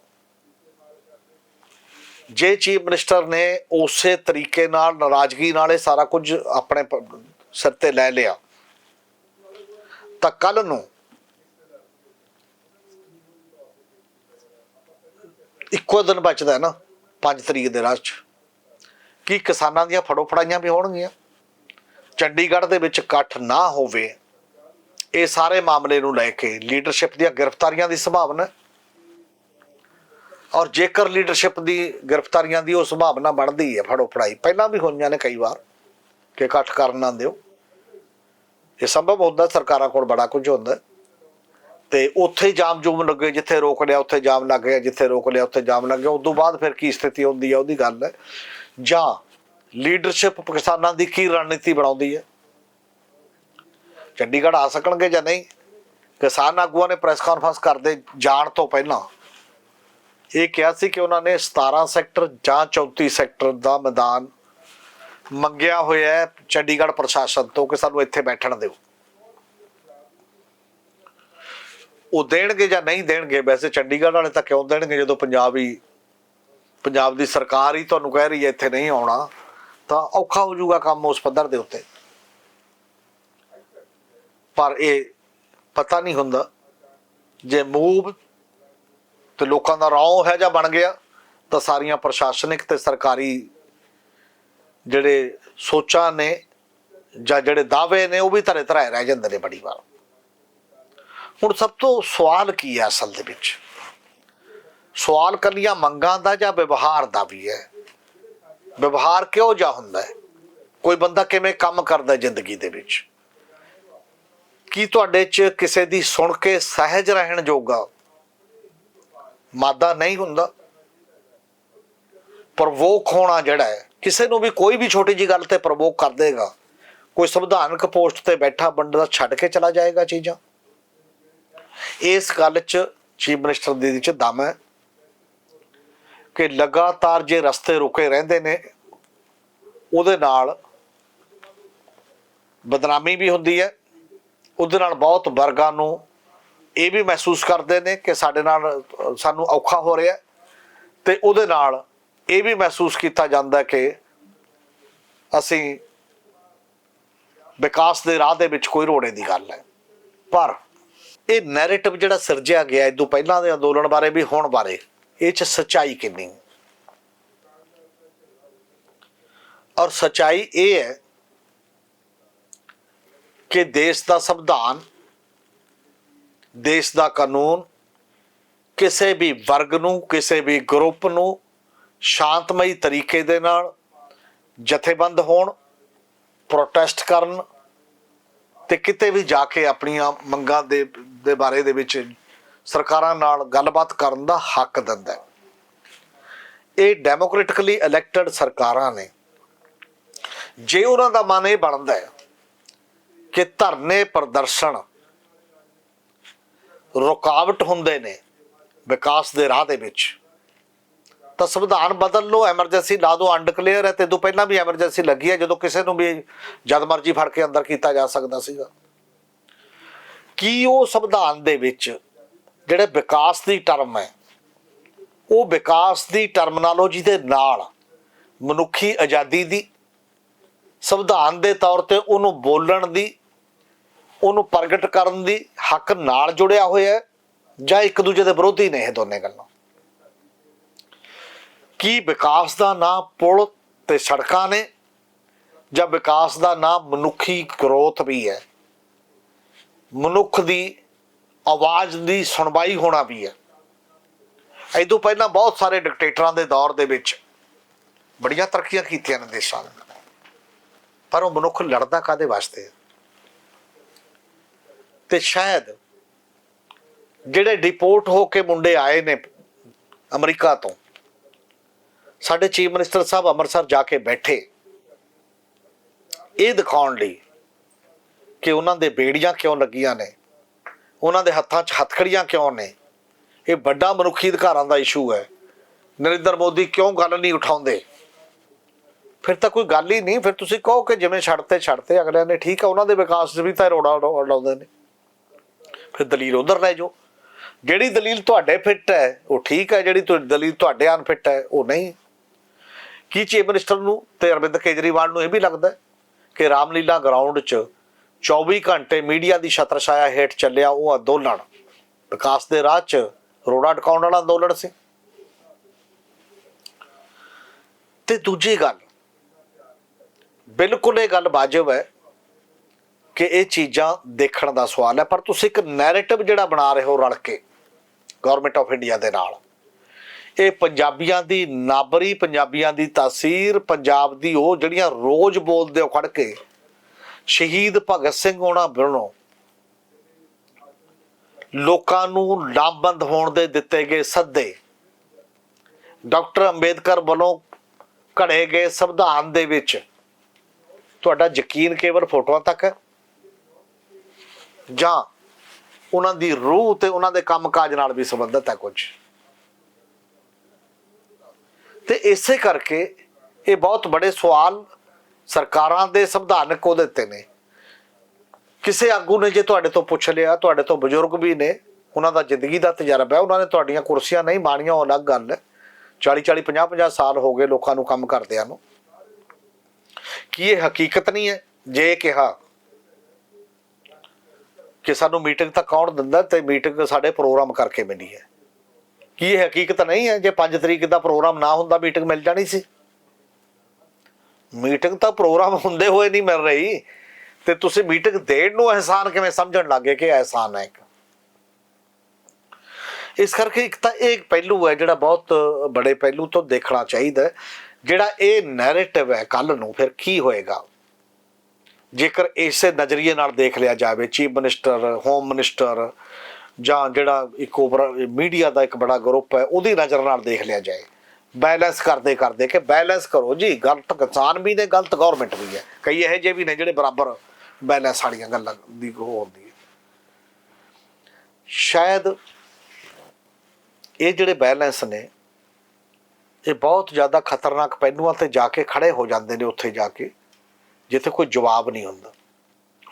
[SPEAKER 1] ਜੇ ਚੀਫ ਮਿਨਿਸਟਰ ਨੇ ਉਸੇ ਤਰੀਕੇ ਨਾਲ ਨਾਰਾਜ਼ਗੀ ਨਾਲ ਇਹ ਸਾਰਾ ਕੁਝ ਆਪਣੇ ਸਿਰ ਤੇ ਲੈ ਲਿਆ, ਤਾਂ ਕੱਲ ਨੂੰ ਇੱਕੋ ਦਿਨ ਬਚਦਾ ਨਾ 5 ਤਰੀਕ ਦੇ ਰਾਜ 'ਚ। ਕੀ ਕਿਸਾਨਾਂ ਦੀਆਂ ਫੜੋ ਫੜਾਈਆਂ ਵੀ ਹੋਣਗੀਆਂ? ਚੰਡੀਗੜ੍ਹ ਦੇ ਵਿੱਚ ਇਕੱਠ ਨਾ ਹੋਵੇ, ਇਹ ਸਾਰੇ ਮਾਮਲੇ ਨੂੰ ਲੈ ਕੇ ਲੀਡਰਸ਼ਿਪ ਦੀਆਂ ਗ੍ਰਿਫਤਾਰੀਆਂ ਦੀ ਸੰਭਾਵਨਾ ਔਰ ਜੇਕਰ ਲੀਡਰਸ਼ਿਪ ਦੀ ਗ੍ਰਿਫਤਾਰੀਆਂ ਦੀ ਉਹ ਸੰਭਾਵਨਾ ਬਣਦੀ ਹੈ, ਫੜੋ ਫੜਾਈ, ਪਹਿਲਾਂ ਵੀ ਹੋਈਆਂ ਨੇ ਕਈ ਵਾਰ, ਕਿ ਇਕੱਠ ਕਰਨ ਨਾ ਦਿਓ। ਇਹ ਸੰਭਵ ਹੁੰਦਾ, ਸਰਕਾਰਾਂ ਕੋਲ ਬੜਾ ਕੁਝ ਹੁੰਦਾ ਤੇ ਉੱਥੇ ਹੀ ਜਾਮ ਜੂਮ ਲੱਗੇ, ਜਿੱਥੇ ਰੋਕ ਲਿਆ, ਉੱਥੇ ਜਾਮ ਲੱਗ ਗਿਆ, ਜਿੱਥੇ ਰੋਕ ਲਿਆ, ਉੱਥੇ ਜਾਮ ਲੱਗ ਗਿਆ। ਉਸ ਤੋਂ ਬਾਅਦ ਫਿਰ ਕੀ ਸਥਿਤੀ ਹੁੰਦੀ ਹੈ ਉਹਦੀ ਗੱਲ ਹੈ। ਜਾਂ ਲੀਡਰਸ਼ਿਪ ਕਿਸਾਨਾਂ ਦੀ ਕੀ ਰਣਨੀਤੀ ਬਣਾਉਂਦੀ ਹੈ? ਚੰਡੀਗੜ੍ਹ ਆ ਸਕਣਗੇ ਜਾਂ ਨਹੀਂ? ਕਿਸਾਨ ਆਗੂਆਂ ਨੇ ਪ੍ਰੈਸ ਕਾਨਫਰੰਸ ਕਰਦੇ ਜਾਣ ਤੋਂ ਪਹਿਲਾਂ ਇਹ ਕਿਹਾ ਸੀ ਕਿ ਉਹਨਾਂ ਨੇ 17 ਸੈਕਟਰ ਜਾਂ 34 ਸੈਕਟਰ ਦਾ ਮੈਦਾਨ ਮੰਗਿਆ ਹੋਇਆ ਹੈ ਚੰਡੀਗੜ੍ਹ ਪ੍ਰਸ਼ਾਸਨ ਤੋਂ ਕਿ ਸਾਨੂੰ ਇੱਥੇ ਬੈਠਣ ਦਿਓ। ਉਹ ਦੇਣਗੇ ਜਾਂ ਨਹੀਂ ਦੇਣਗੇ, ਵੈਸੇ ਚੰਡੀਗੜ੍ਹ ਵਾਲੇ ਤਾਂ ਕਿਉਂ ਦੇਣਗੇ ਜਦੋਂ ਪੰਜਾਬ ਹੀ ਪੰਜਾਬ ਦੀ ਸਰਕਾਰ ਹੀ ਤੁਹਾਨੂੰ ਕਹਿ ਰਹੀ ਹੈ ਇੱਥੇ ਨਹੀਂ ਆਉਣਾ, ਤਾਂ ਔਖਾ ਹੋ ਜਾਊਗਾ ਕੰਮ ਉਸ ਪੱਧਰ ਦੇ ਉੱਤੇ। ਪਰ ਇਹ ਪਤਾ ਨਹੀਂ ਹੁੰਦਾ, ਜੇ ਮੂਵ ਤੇ ਲੋਕਾਂ ਦਾ ਰੌ ਹੈ ਜਾਂ ਬਣ ਗਿਆ, ਤਾਂ ਸਾਰੀਆਂ ਪ੍ਰਸ਼ਾਸਨਿਕ ਤੇ ਸਰਕਾਰੀ ਜਿਹੜੇ ਸੋਚਾਂ ਨੇ ਜਾਂ ਜਿਹੜੇ ਦਾਅਵੇ ਨੇ, ਉਹ ਵੀ ਧਰੇ ਧਰਾਏ ਰਹਿ ਜਾਂਦੇ ਨੇ ਬੜੀ ਵਾਰ। ਹੁਣ ਸਭ ਤੋਂ ਸਵਾਲ ਕੀ ਹੈ ਅਸਲ ਦੇ ਵਿੱਚ? ਸਵਾਲ ਕੱਲੀਆਂ ਮੰਗਾਂ ਦਾ ਜਾਂ ਵਿਵਹਾਰ ਦਾ ਵੀ ਹੈ? ਵਿਵਹਾਰ ਕਿਉਂ ਜਾ ਹੁੰਦਾ ਹੈ? ਕੋਈ ਬੰਦਾ ਕਿਵੇਂ ਕੰਮ ਕਰਦਾ ਜ਼ਿੰਦਗੀ ਦੇ ਵਿੱਚ? ਕੀ ਤੁਹਾਡੇ 'ਚ ਕਿਸੇ ਦੀ ਸੁਣ ਕੇ ਸਹਿਜ ਰਹਿਣ ਜੋਗਾ ਮਾਦਾ ਨਹੀਂ ਹੁੰਦਾ? ਪ੍ਰਵੋਕ ਹੋਣਾ ਜਿਹੜਾ ਹੈ, ਕਿਸੇ ਨੂੰ ਵੀ ਕੋਈ ਵੀ ਛੋਟੀ ਜੀ ਗੱਲ ਤੇ ਪ੍ਰਵੋਕ ਕਰ ਦੇਗਾ। ਕੋਈ ਸੰਵਿਧਾਨਕ ਪੋਸਟ ਤੇ ਬੈਠਾ ਬੰਦਾ ਛੱਡ ਕੇ ਚਲਾ ਜਾਏਗਾ ਚੀਜ਼ਾਂ। ਇਸ ਗੱਲ 'ਚ ਚੀਫ ਮਿਨਿਸਟਰ ਦੇ ਵਿੱਚ ਦਮ ਹੈ ਕਿ ਲਗਾਤਾਰ ਜੇ ਰਸਤੇ ਰੁਕੇ ਰਹਿੰਦੇ ਨੇ, ਉਹਦੇ ਨਾਲ ਬਦਨਾਮੀ ਵੀ ਹੁੰਦੀ ਹੈ, ਉਹਦੇ ਨਾਲ ਬਹੁਤ ਵਰਗਾਂ ਨੂੰ ਇਹ ਵੀ ਮਹਿਸੂਸ ਕਰਦੇ ਨੇ ਕਿ ਸਾਡੇ ਨਾਲ ਸਾਨੂੰ ਔਖਾ ਹੋ ਰਿਹਾ ਹੈ ਤੇ ਉਹਦੇ ਨਾਲ ਇਹ ਵੀ ਮਹਿਸੂਸ ਕੀਤਾ ਜਾਂਦਾ ਕਿ ਅਸੀਂ ਵਿਕਾਸ ਦੇ ਰਾਹ ਦੇ ਵਿੱਚ ਕੋਈ ਰੋੜੇ ਦੀ ਗੱਲ ਹੈ। ਪਰ ਇਹ ਨੈਰੇਟਿਵ ਜਿਹੜਾ ਸਿਰਜਿਆ ਗਿਆ ਇਦੋਂ ਪਹਿਲਾਂ ਦੇ ਅੰਦੋਲਨ ਬਾਰੇ ਵੀ ਹੁਣ ਬਾਰੇ, ਇਹ ਚ ਸਚਾਈ ਕਿੰਨੀ? ਔਰ ਸਚਾਈ ਇਹ ਹੈ ਕਿ ਦੇਸ਼ ਦਾ ਸੰਵਿਧਾਨ, ਦੇਸ਼ ਦਾ ਕਾਨੂੰਨ, ਕਿਸੇ ਵੀ ਵਰਗ ਨੂੰ, ਕਿਸੇ ਵੀ ਗਰੁੱਪ ਨੂੰ ਸ਼ਾਂਤਮਈ ਤਰੀਕੇ ਦੇ ਨਾਲ ਜਥੇਬੰਦ ਹੋਣ ਪ੍ਰੋਟੈਸਟ ਕਰਨ ਤੇ ਕਿਤੇ ਵੀ ਜਾ ਕੇ ਆਪਣੀਆਂ ਮੰਗਾਂ ਦੇ ਦੇ ਬਾਰੇ ਦੇ ਵਿੱਚ ਸਰਕਾਰਾਂ ਨਾਲ ਗੱਲਬਾਤ ਕਰਨ ਦਾ ਹੱਕ ਦਿੰਦਾ ਹੈ। ਇਹ ਡੈਮੋਕ੍ਰੈਟਿਕਲੀ ਇਲੈਕਟਡ ਸਰਕਾਰਾਂ ਨੇ। ਜੇ ਉਹਨਾਂ ਦਾ ਮਨ ਇਹ ਬਣਦਾ ਹੈ ਕਿ ਧਰਨੇ ਪ੍ਰਦਰਸ਼ਨ ਰੁਕਾਵਟ ਹੁੰਦੇ ਨੇ ਵਿਕਾਸ ਦੇ ਰਾਹ ਦੇ ਵਿੱਚ ਤਾਂ ਸੰਵਿਧਾਨ ਬਦਲ ਲਓ ਐਮਰਜੈਂਸੀ ਲਾ ਦਿਓ ਅਨਡਿਕਲੇਅਰ ਹੈ ਤੇ ਤੋਂ ਪਹਿਲਾਂ ਵੀ ਐਮਰਜੈਂਸੀ ਲੱਗੀ ਹੈ, ਜਦੋਂ ਕਿਸੇ ਨੂੰ ਵੀ ਜਦ ਮਰਜ਼ੀ ਫੜ ਕੇ ਅੰਦਰ ਕੀਤਾ ਜਾ ਸਕਦਾ ਸੀਗਾ। ਕੀ ਉਹ ਸੰਵਿਧਾਨ ਦੇ ਵਿੱਚ ਜਿਹੜੇ ਵਿਕਾਸ ਦੀ ਟਰਮ ਹੈ, ਉਹ ਵਿਕਾਸ ਦੀ ਟਰਮਨੋਲੋਜੀ ਦੇ ਨਾਲ ਮਨੁੱਖੀ ਆਜ਼ਾਦੀ ਦੀ, ਸੰਵਿਧਾਨ ਦੇ ਤੌਰ ਤੇ ਉਹਨੂੰ ਬੋਲਣ ਦੀ, ਉਹਨੂੰ ਪ੍ਰਗਟ ਕਰਨ ਦੀ ਹੱਕ ਨਾਲ ਜੁੜਿਆ ਹੋਇਆ ਹੈ ਜਾਂ ਇੱਕ ਦੂਜੇ ਦੇ ਵਿਰੋਧੀ ਨੇ ਇਹ ਦੋਨੇ ਗੱਲਾਂ? ਕੀ ਵਿਕਾਸ ਦਾ ਨਾਂ ਪੁਲ ਤੇ ਸੜਕਾਂ ਨੇ? ਜਾਂ ਵਿਕਾਸ ਦਾ ਨਾਂ ਮਨੁੱਖੀ ਗਰੋਥ ਵੀ ਹੈ? ਮਨੁੱਖ ਦੀ ਆਵਾਜ਼ ਦੀ ਸੁਣਵਾਈ ਹੋਣਾ ਵੀ ਹੈ। ਇਹ ਤੋਂ ਪਹਿਲਾਂ ਬਹੁਤ ਸਾਰੇ ਡਿਕਟੇਟਰਾਂ ਦੇ ਦੌਰ ਦੇ ਵਿੱਚ ਬੜੀਆਂ ਤਰੱਕੀਆਂ ਕੀਤੀਆਂ ਨੇ ਦੇਸ਼ਾਂ ਨੇ। ਪਰ ਉਹ ਮਨੁੱਖ ਲੜਦਾ ਕਾਦੇ ਵਾਸਤੇ ਹੈ? ਤੇ ਸ਼ਾਇਦ ਜਿਹੜੇ ਡਿਪੋਰਟ ਹੋ ਕੇ ਮੁੰਡੇ ਆਏ ਨੇ ਅਮਰੀਕਾ ਤੋਂ ਸਾਡੇ ਚੀਫ ਮਿਨਿਸਟਰ ਸਾਹਿਬ ਅੰਮ੍ਰਿਤਸਰ ਜਾ ਕੇ ਬੈਠੇ। ਇਹ ਦਿਖਾਉਣ ਲਈ ਕਿ ਉਹਨਾਂ ਦੇ ਬੇੜੀਆਂ ਕਿਉਂ ਲੱਗੀਆਂ ਨੇ? ਉਹਨਾਂ ਦੇ ਹੱਥਾਂ 'ਚ ਹੱਥਕੜੀਆਂ ਕਿਉਂ ਨੇ? ਇਹ ਵੱਡਾ ਮਨੁੱਖੀ ਅਧਿਕਾਰਾਂ ਦਾ ਇਸ਼ੂ ਹੈ। ਨਰਿੰਦਰ ਮੋਦੀ ਕਿਉਂ ਗੱਲ ਨਹੀਂ ਉਠਾਉਂਦੇ? ਫਿਰ ਤਾਂ ਕੋਈ ਗੱਲ ਹੀ ਨਹੀਂ, ਫਿਰ ਤੁਸੀਂ ਕਹੋ ਕਿ ਜਿਵੇਂ ਛੱਡਤੇ ਛੱਡਤੇ ਅਗਲਿਆਂ ਨੇ ਠੀਕ ਹੈ ਉਹਨਾਂ ਦੇ ਵਿਕਾਸ 'ਚ ਵੀ ਤਾਂ ਰੋੜਾ ਲਾਉਂਦੇ ਨੇ। ਫਿਰ ਦਲੀਲ ਉਧਰ ਲੈ ਜਾਓ। ਜਿਹੜੀ ਦਲੀਲ ਤੁਹਾਡੇ ਫਿੱਟ ਹੈ, ਉਹ ਠੀਕ ਹੈ, ਜਿਹੜੀ ਤੁਹਾਡੀ ਦਲੀਲ ਤੁਹਾਡੇ ਅਨਫਿੱਟ ਹੈ, ਉਹ ਨਹੀਂ। ਕੀ ਚੀਫ ਮਿਨਿਸਟਰ ਨੂੰ ਤੇ ਅਰਵਿੰਦ ਕੇਜਰੀਵਾਲ ਨੂੰ ਇਹ ਵੀ ਲੱਗਦਾ ਕਿ ਰਾਮਲੀਲਾ ਗਰਾਊਂਡ 'ਚ 24 ਘੰਟੇ ਮੀਡੀਆ ਦੀ ਛਤਰਛਾਇਆ ਹੇਠ ਚੱਲਿਆ ਉਹ ਅੰਦੋਲਨ। ਵਿਕਾਸ ਦੇ ਰਾਹ 'ਚ ਰੋੜਾ ਟਕਾਉਣ ਵਾਲਾ ਅੰਦੋਲਨ ਸੀ। ਤੇ ਦੂਜੀ ਗੱਲ, ਬਿਲਕੁਲ ਇਹ ਗੱਲ ਵਾਜਬ ਹੈ ਕਿ ਇਹ ਚੀਜ਼ਾਂ ਦੇਖਣ ਦਾ ਸਵਾਲ ਹੈ, ਪਰ ਤੁਸੀਂ ਇੱਕ ਨੈਰੇਟਿਵ ਜਿਹੜਾ ਬਣਾ ਰਹੇ ਹੋ ਰਲ ਕੇ ਗਵਰਨਮੈਂਟ ਆਫ ਇੰਡੀਆ ਦੇ ਨਾਲ। ਇਹ ਪੰਜਾਬੀਆਂ ਦੀ ਨਾਬਰੀ, ਪੰਜਾਬੀਆਂ ਦੀ ਤਾਸੀਰ, ਪੰਜਾਬ ਦੀ ਉਹ ਜਿਹੜੀਆਂ ਰੋਜ਼ ਬੋਲਦੇ ਹੋ ਖੜ ਕੇ। ਸ਼ਹੀਦ ਭਗਤ ਸਿੰਘ ਹੋਣਾ ਬਿਰਨੋ ਲੋਕਾਂ ਨੂੰ ਲਾਮਬੰਦ ਹੋਣ ਦੇ ਦਿੱਤੇ ਗਏ ਸੱਦੇ। ਡਾਕਟਰ ਅੰਬੇਦਕਰ ਵੱਲੋਂ ਘੜੇ ਗਏ ਸੰਵਿਧਾਨ ਦੇ ਵਿੱਚ। ਤੁਹਾਡਾ ਯਕੀਨ ਕੇਵਲ ਫੋਟੋਆਂ ਤੱਕ ਹੈ? ਜਾਂ ਉਹਨਾਂ ਦੀ ਰੂਹ ਤੇ ਉਹਨਾਂ ਦੇ ਕੰਮਕਾਜ ਨਾਲ ਵੀ ਸੰਬੰਧਿਤ ਹੈ ਕੁਝ? ਤੇ ਇਸੇ ਕਰਕੇ ਇਹ ਬਹੁਤ ਬੜੇ ਸਵਾਲ ਸਰਕਾਰਾਂ ਦੇ ਸੰਵਿਧਾਨਕ ਉਹਦੇ ਤੇ ਨੇ। ਕਿਸੇ ਆਗੂ ਨੇ ਜੇ ਤੁਹਾਡੇ ਤੋਂ ਪੁੱਛ ਲਿਆ, ਤੁਹਾਡੇ ਤੋਂ ਬਜ਼ੁਰਗ ਵੀ ਨੇ, ਉਹਨਾਂ ਦਾ ਜ਼ਿੰਦਗੀ ਦਾ ਤਜਰਬਾ ਹੈ, ਉਹਨਾਂ ਨੇ ਤੁਹਾਡੀਆਂ ਕੁਰਸੀਆਂ ਨਹੀਂ ਮਾਣੀਆਂ ਉਹ ਅਲੱਗ ਗੱਲ ਹੈ। 40 40 50 50 ਸਾਲ ਹੋ ਗਏ ਲੋਕਾਂ ਨੂੰ ਕੰਮ ਕਰਦਿਆਂ ਨੂੰ। ਕੀ ਇਹ ਹਕੀਕਤ ਨਹੀਂ ਹੈ? ਜੇ ਇਹ ਕਿਹਾ ਕਿ ਸਾਨੂੰ ਮੀਟਿੰਗ ਤਾਂ ਕੌਣ ਦਿੰਦਾ ਤੇ ਮੀਟਿੰਗ ਸਾਡੇ ਪ੍ਰੋਗਰਾਮ ਕਰਕੇ ਮਿਲੀ ਹੈ। ਕੀ ਹਕੀਕਤ ਨਹੀਂ ਹੈ? ਜੇ 5 ਤਰੀਕ ਦਾ ਪ੍ਰੋਗਰਾਮ ਨਾ ਹੁੰਦਾ, ਮੀਟਿੰਗ ਮਿਲ ਜਾਣੀ ਸੀ। ਮੀਟਿੰਗ ਤਾਂ ਪ੍ਰੋਗਰਾਮ ਹੁੰਦੇ ਹੋਏ ਨਹੀਂ ਮਿਲ ਰਹੀ। ਤੇ ਤੁਸੀਂ ਮੀਟਿੰਗ ਦੇਣ ਨੂੰ ਅਹਿਸਾਨ ਕਿਵੇਂ ਸਮਝਣ ਲੱਗੇ ਕਿ ਅਹਿਸਾਨ ਹੈ ਇਸ ਕਰਕੇ ਇੱਕ ਤਾਂ ਇਹ ਪਹਿਲੂ ਹੈ ਜਿਹੜਾ ਬਹੁਤ ਬੜੇ ਪਹਿਲੂ ਤੋਂ ਦੇਖਣਾ ਚਾਹੀਦਾ ਜਿਹੜਾ ਇਹ ਨੈਰੇਟਿਵ ਹੈ ਕੱਲ ਨੂੰ ਫਿਰ ਕੀ ਹੋਏਗਾ? ਜੇਕਰ ਇਸੇ ਨਜ਼ਰੀਏ ਨਾਲ ਦੇਖ ਲਿਆ ਜਾਵੇ, ਚੀਫ ਮਿਨਿਸਟਰ, ਹੋਮ ਮਿਨਿਸਟਰ ਜਾਂ ਜਿਹੜਾ ਇੱਕ ਓਵਰ ਮੀਡੀਆ ਦਾ ਇੱਕ ਬੜਾ ਗਰੁੱਪ ਹੈ, ਉਹਦੀ ਨਜ਼ਰ ਨਾਲ ਦੇਖ ਲਿਆ ਜਾਏ। ਬੈਲੈਂਸ ਕਰਦੇ ਕਰਦੇ ਕਿ ਬੈਲੈਂਸ ਕਰੋ ਜੀ, ਗਲਤ ਕਿਸਾਨ ਵੀ ਨੇ, ਗਲਤ ਗਵਰਨਮੈਂਟ ਵੀ ਹੈ। ਕਈ ਇਹੋ ਜਿਹੇ ਵੀ ਨੇ ਜਿਹੜੇ ਬਰਾਬਰ ਬੈਲੈਂਸ ਵਾਲੀਆਂ ਗੱਲਾਂ ਦੀ ਉਹ ਹੁੰਦੀ ਹੈ। ਸ਼ਾਇਦ ਇਹ ਜਿਹੜੇ ਬੈਲੈਂਸ ਨੇ, ਇਹ ਬਹੁਤ ਜ਼ਿਆਦਾ ਖਤਰਨਾਕ ਪਹਿਲੂਆਂ ਤੇ ਜਾ ਕੇ ਖੜੇ ਹੋ ਜਾਂਦੇ ਨੇ ਉੱਥੇ ਜਾ ਕੇ, ਜਿੱਥੇ ਕੋਈ ਜਵਾਬ ਨਹੀਂ ਹੁੰਦਾ।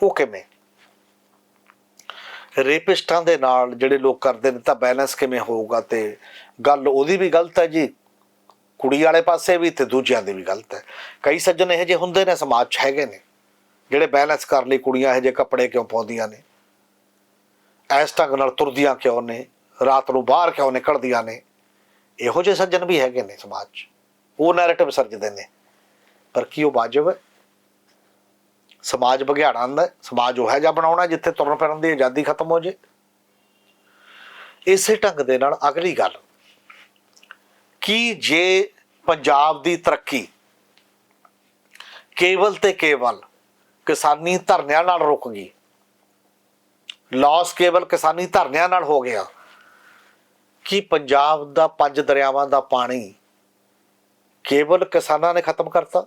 [SPEAKER 1] ਉਹ ਕਿਵੇਂ? ਰੇਪਿਸਟਾਂ ਦੇ ਨਾਲ ਜਿਹੜੇ ਲੋਕ ਕਰਦੇ ਨੇ ਤਾਂ ਬੈਲੈਂਸ ਕਿਵੇਂ ਹੋਊਗਾ ਤੇ ਗੱਲ ਉਹਦੀ ਵੀ ਗਲਤ ਹੈ ਜੀ। ਕੁੜੀ ਵਾਲੇ ਪਾਸੇ ਵੀ ਤੇ ਦੂਜਿਆਂ ਦੀ ਵੀ ਗਲਤ ਹੈ। ਕਈ ਸੱਜਣ ਇਹੋ ਜਿਹੇ ਹੁੰਦੇ ਨੇ, ਸਮਾਜ 'ਚ ਹੈਗੇ ਨੇ, ਜਿਹੜੇ ਬੈਲੈਂਸ ਕਰ ਲਈ ਕੁੜੀਆਂ ਇਹੋ ਜਿਹੇ ਕੱਪੜੇ ਕਿਉਂ ਪਾਉਂਦੀਆਂ ਨੇ? ਐਸ ਢੰਗ ਨਾਲ ਤੁਰਦੀਆਂ ਕਿਉਂ ਨੇ? ਰਾਤ ਨੂੰ ਬਾਹਰ ਕਿਉਂ ਨਿਕਲਦੀਆਂ ਨੇ? ਇਹੋ ਜਿਹੇ ਸੱਜਣ ਵੀ ਹੈਗੇ ਨੇ ਸਮਾਜ 'ਚ। ਉਹ ਨੈਰੇਟਿਵ ਸਿਰਜਦੇ ਨੇ। ਪਰ ਕੀ ਉਹ ਵਾਜਬ ਹੈ? ਸਮਾਜ ਬਘਿਆੜਾਂ ਦਾ ਸਮਾਜ ਉਹ ਹੈ ਜਿਹਾ ਬਣਾਉਣਾ ਜਿੱਥੇ ਤੁਰਨ ਫਿਰਨ ਦੀ ਆਜ਼ਾਦੀ ਖਤਮ ਹੋ ਜੇ। ਇਸੇ ਢੰਗ ਦੇ ਨਾਲ ਅਗਲੀ ਗੱਲ, ਕਿ ਜੇ ਪੰਜਾਬ ਦੀ ਤਰੱਕੀ ਕੇਵਲ ਤੇ ਕੇਵਲ ਕਿਸਾਨੀ ਧਰਨਿਆਂ ਨਾਲ ਰੁਕ ਗਈ ਲਾਸ ਕੇਵਲ ਕਿਸਾਨੀ ਧਰਨਿਆਂ ਨਾਲ ਹੋ ਗਿਆ, ਕਿ ਪੰਜਾਬ ਦਾ ਪੰਜ ਦਰਿਆਵਾਂ ਦਾ ਪਾਣੀ ਕੇਵਲ ਕਿਸਾਨਾਂ ਨੇ ਖਤਮ ਕਰਤਾ?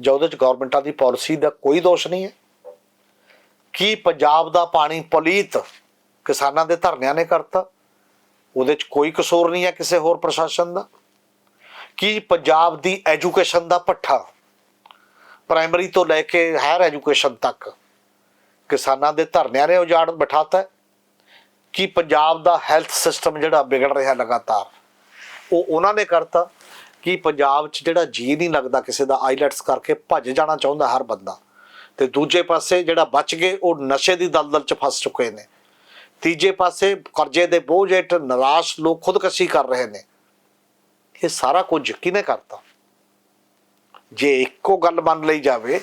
[SPEAKER 1] ਜਾਂ ਉਹਦੇ ਚ ਗਵਰਨਮੈਂਟਾਂ ਦੀ ਪਾਲਿਸੀ ਦਾ ਕੋਈ ਦੋਸ਼ ਨਹੀਂ ਹੈ। ਕੀ ਪੰਜਾਬ ਦਾ ਪਾਣੀ ਪਲੀਤ ਕਿਸਾਨਾਂ ਦੇ ਧਰਨਿਆਂ ਨੇ ਕਰਤਾ? ਉਹਦੇ ਚ ਕੋਈ ਕਸੂਰ ਨਹੀਂ ਹੈ ਕਿਸੇ ਹੋਰ ਪ੍ਰਸ਼ਾਸਨ ਦਾ। ਕੀ ਪੰਜਾਬ ਦੀ ਐਜੂਕੇਸ਼ਨ ਦਾ ਪੱਠਾ ਪ੍ਰਾਇਮਰੀ ਤੋਂ ਲੈ ਕੇ ਹਾਇਰ ਐਜੂਕੇਸ਼ਨ ਤੱਕ ਕਿਸਾਨਾਂ ਦੇ ਧਰਨਿਆਂ ਨੇ ਉਜਾੜ ਬਿਠਾਤਾ ਹੈ? ਕਿ ਪੰਜਾਬ ਦਾ ਹੈਲਥ ਸਿਸਟਮ ਜਿਹੜਾ ਵਿਗੜ ਰਿਹਾ ਲਗਾਤਾਰ, ਉਹ ਉਹਨਾਂ ਨੇ ਕਰਤਾ? ਕਿ ਪੰਜਾਬ 'ਚ ਜਿਹੜਾ ਜੀ ਨਹੀਂ ਲੱਗਦਾ ਕਿਸੇ ਦਾ ਆਈਲੈਟਸ ਕਰਕੇ ਭੱਜ ਜਾਣਾ ਚਾਹੁੰਦਾ ਹਰ ਬੰਦਾ। ਤੇ ਦੂਜੇ ਪਾਸੇ ਜਿਹੜਾ ਬਚ ਗਏ, ਉਹ ਨਸ਼ੇ ਦੀ ਦਲਦਲ 'ਚ ਫਸ ਚੁੱਕੇ ਨੇ। ਤੀਜੇ ਪਾਸੇ ਕਰਜ਼ੇ ਦੇ ਬੋਝ ਹੇਠ ਨਿਰਾਸ਼ ਲੋਕ ਖੁਦਕਸ਼ੀ ਕਰ ਰਹੇ ਨੇ। ਇਹ ਸਾਰਾ ਕੁਝ ਕਿਹਨੇ ਕਰਤਾ? ਜੇ ਇੱਕੋ ਗੱਲ ਮੰਨ ਲਈ ਜਾਵੇ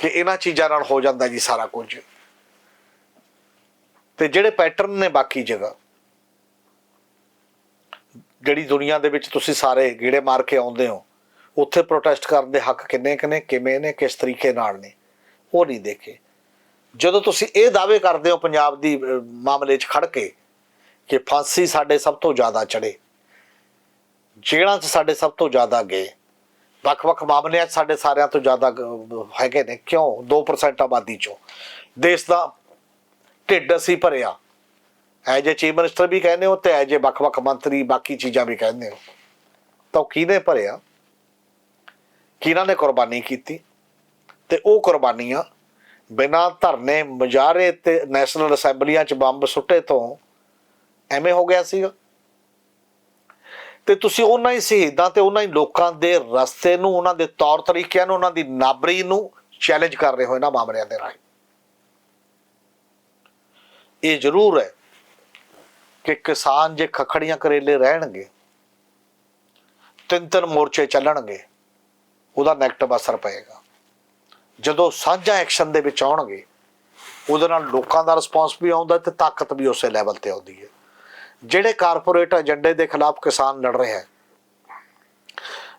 [SPEAKER 1] ਕਿ ਇਹਨਾਂ ਚੀਜ਼ਾਂ ਨਾਲ ਹੋ ਜਾਂਦਾ ਜੀ ਸਾਰਾ ਕੁਝ। ਤੇ ਜਿਹੜੇ ਪੈਟਰਨ ਨੇ ਬਾਕੀ ਜਗ੍ਹਾ ਜਿਹੜੀ ਦੁਨੀਆ ਦੇ ਵਿੱਚ ਤੁਸੀਂ ਸਾਰੇ ਗੇੜੇ ਮਾਰ ਕੇ ਆਉਂਦੇ ਹੋ, ਉੱਥੇ ਪ੍ਰੋਟੈਸਟ ਕਰਨ ਦੇ ਹੱਕ ਕਿੰਨੇ ਕਿੰਨੇ ਕਿਵੇਂ ਨੇ, ਕਿਸ ਤਰੀਕੇ ਨਾਲ ਨੇ, ਉਹ ਨਹੀਂ ਦੇਖੇ। ਜਦੋਂ ਤੁਸੀਂ ਇਹ ਦਾਅਵੇ ਕਰਦੇ ਹੋ ਪੰਜਾਬ ਦੀ ਮਾਮਲੇ 'ਚ ਖੜ ਕੇ ਕਿ ਫਾਂਸੀ ਸਾਡੇ ਸਭ ਤੋਂ ਜ਼ਿਆਦਾ ਚੜੇ ਜੇਲ੍ਹਾਂ 'ਚ ਸਾਡੇ ਸਭ ਤੋਂ ਜ਼ਿਆਦਾ ਗਏ, ਵੱਖ-ਵੱਖ ਮਾਮਲਿਆਂ 'ਚ ਸਾਡੇ ਸਾਰਿਆਂ ਤੋਂ ਜ਼ਿਆਦਾ ਹੈਗੇ ਨੇ, ਕਿਉਂ? 2% ਆਬਾਦੀ 'ਚੋਂ। ਦੇਸ਼ ਦਾ ਢਿੱਡ ਅਸੀਂ ਭਰਿਆ। ਐਜ ਏ ਚੀਫ ਮਿਨਿਸਟਰ ਵੀ ਕਹਿੰਦੇ ਹੋ ਤੇ ਐਜ ਏ ਵੱਖ-ਵੱਖ ਮੰਤਰੀ ਬਾਕੀ ਚੀਜ਼ਾਂ ਵੀ ਕਹਿੰਦੇ ਹੋ। ਤਾਂ ਉਹ ਕਿਹਨੇ ਭਰਿਆ? ਕਿਹਨਾਂ ਨੇ ਕੁਰਬਾਨੀ ਕੀਤੀ? ਤੇ ਉਹ ਕੁਰਬਾਨੀਆਂ ਬਿਨਾਂ ਧਰਨੇ ਮੁਜ਼ਾਹਰੇ ਤੇ ਨੈਸ਼ਨਲ ਅਸੈਂਬਲੀਆਂ 'ਚ ਬੰਬ ਸੁੱਟੇ ਤੋਂ ਐਵੇਂ ਹੋ ਗਿਆ ਸੀਗਾ? ਤੇ ਤੁਸੀਂ ਉਹਨਾਂ ਹੀ ਸ਼ਹੀਦਾਂ ਤੇ ਉਹਨਾਂ ਹੀ ਲੋਕਾਂ ਦੇ ਰਸਤੇ ਨੂੰ, ਉਹਨਾਂ ਦੇ ਤੌਰ ਤਰੀਕਿਆਂ ਨੂੰ, ਉਹਨਾਂ ਦੀ ਨਾਬਰੀ ਨੂੰ ਚੈਲੰਜ ਕਰ ਰਹੇ ਹੋ ਇਹਨਾਂ ਮਾਮਲਿਆਂ ਦੇ ਰਾਹੀਂ। ਇਹ ਜ਼ਰੂਰ ਹੈ ਕਿ ਕਿਸਾਨ ਜੇ ਖਖੜੀਆਂ ਕਰੇਲੇ ਰਹਿਣਗੇ, ਤਿੰਨ ਤਿੰਨ ਮੋਰਚੇ ਚੱਲਣਗੇ, ਉਹਦਾ ਨੈਗੇਟਿਵ ਅਸਰ ਪਏਗਾ। ਜਦੋਂ ਸਾਂਝਾ ਐਕਸ਼ਨ ਦੇ ਵਿੱਚ ਆਉਣਗੇ, ਉਹਦੇ ਨਾਲ ਲੋਕਾਂ ਦਾ ਰਿਸਪਾਂਸ ਵੀ ਆਉਂਦਾ ਤੇ ਤਾਕਤ ਵੀ ਉਸੇ ਲੈਵਲ ਤੇ ਆਉਂਦੀ ਹੈ। ਜਿਹੜੇ ਕਾਰਪੋਰੇਟ ਏਜੰਡੇ ਦੇ ਖਿਲਾਫ ਕਿਸਾਨ ਲੜ ਰਿਹਾ ਹੈ,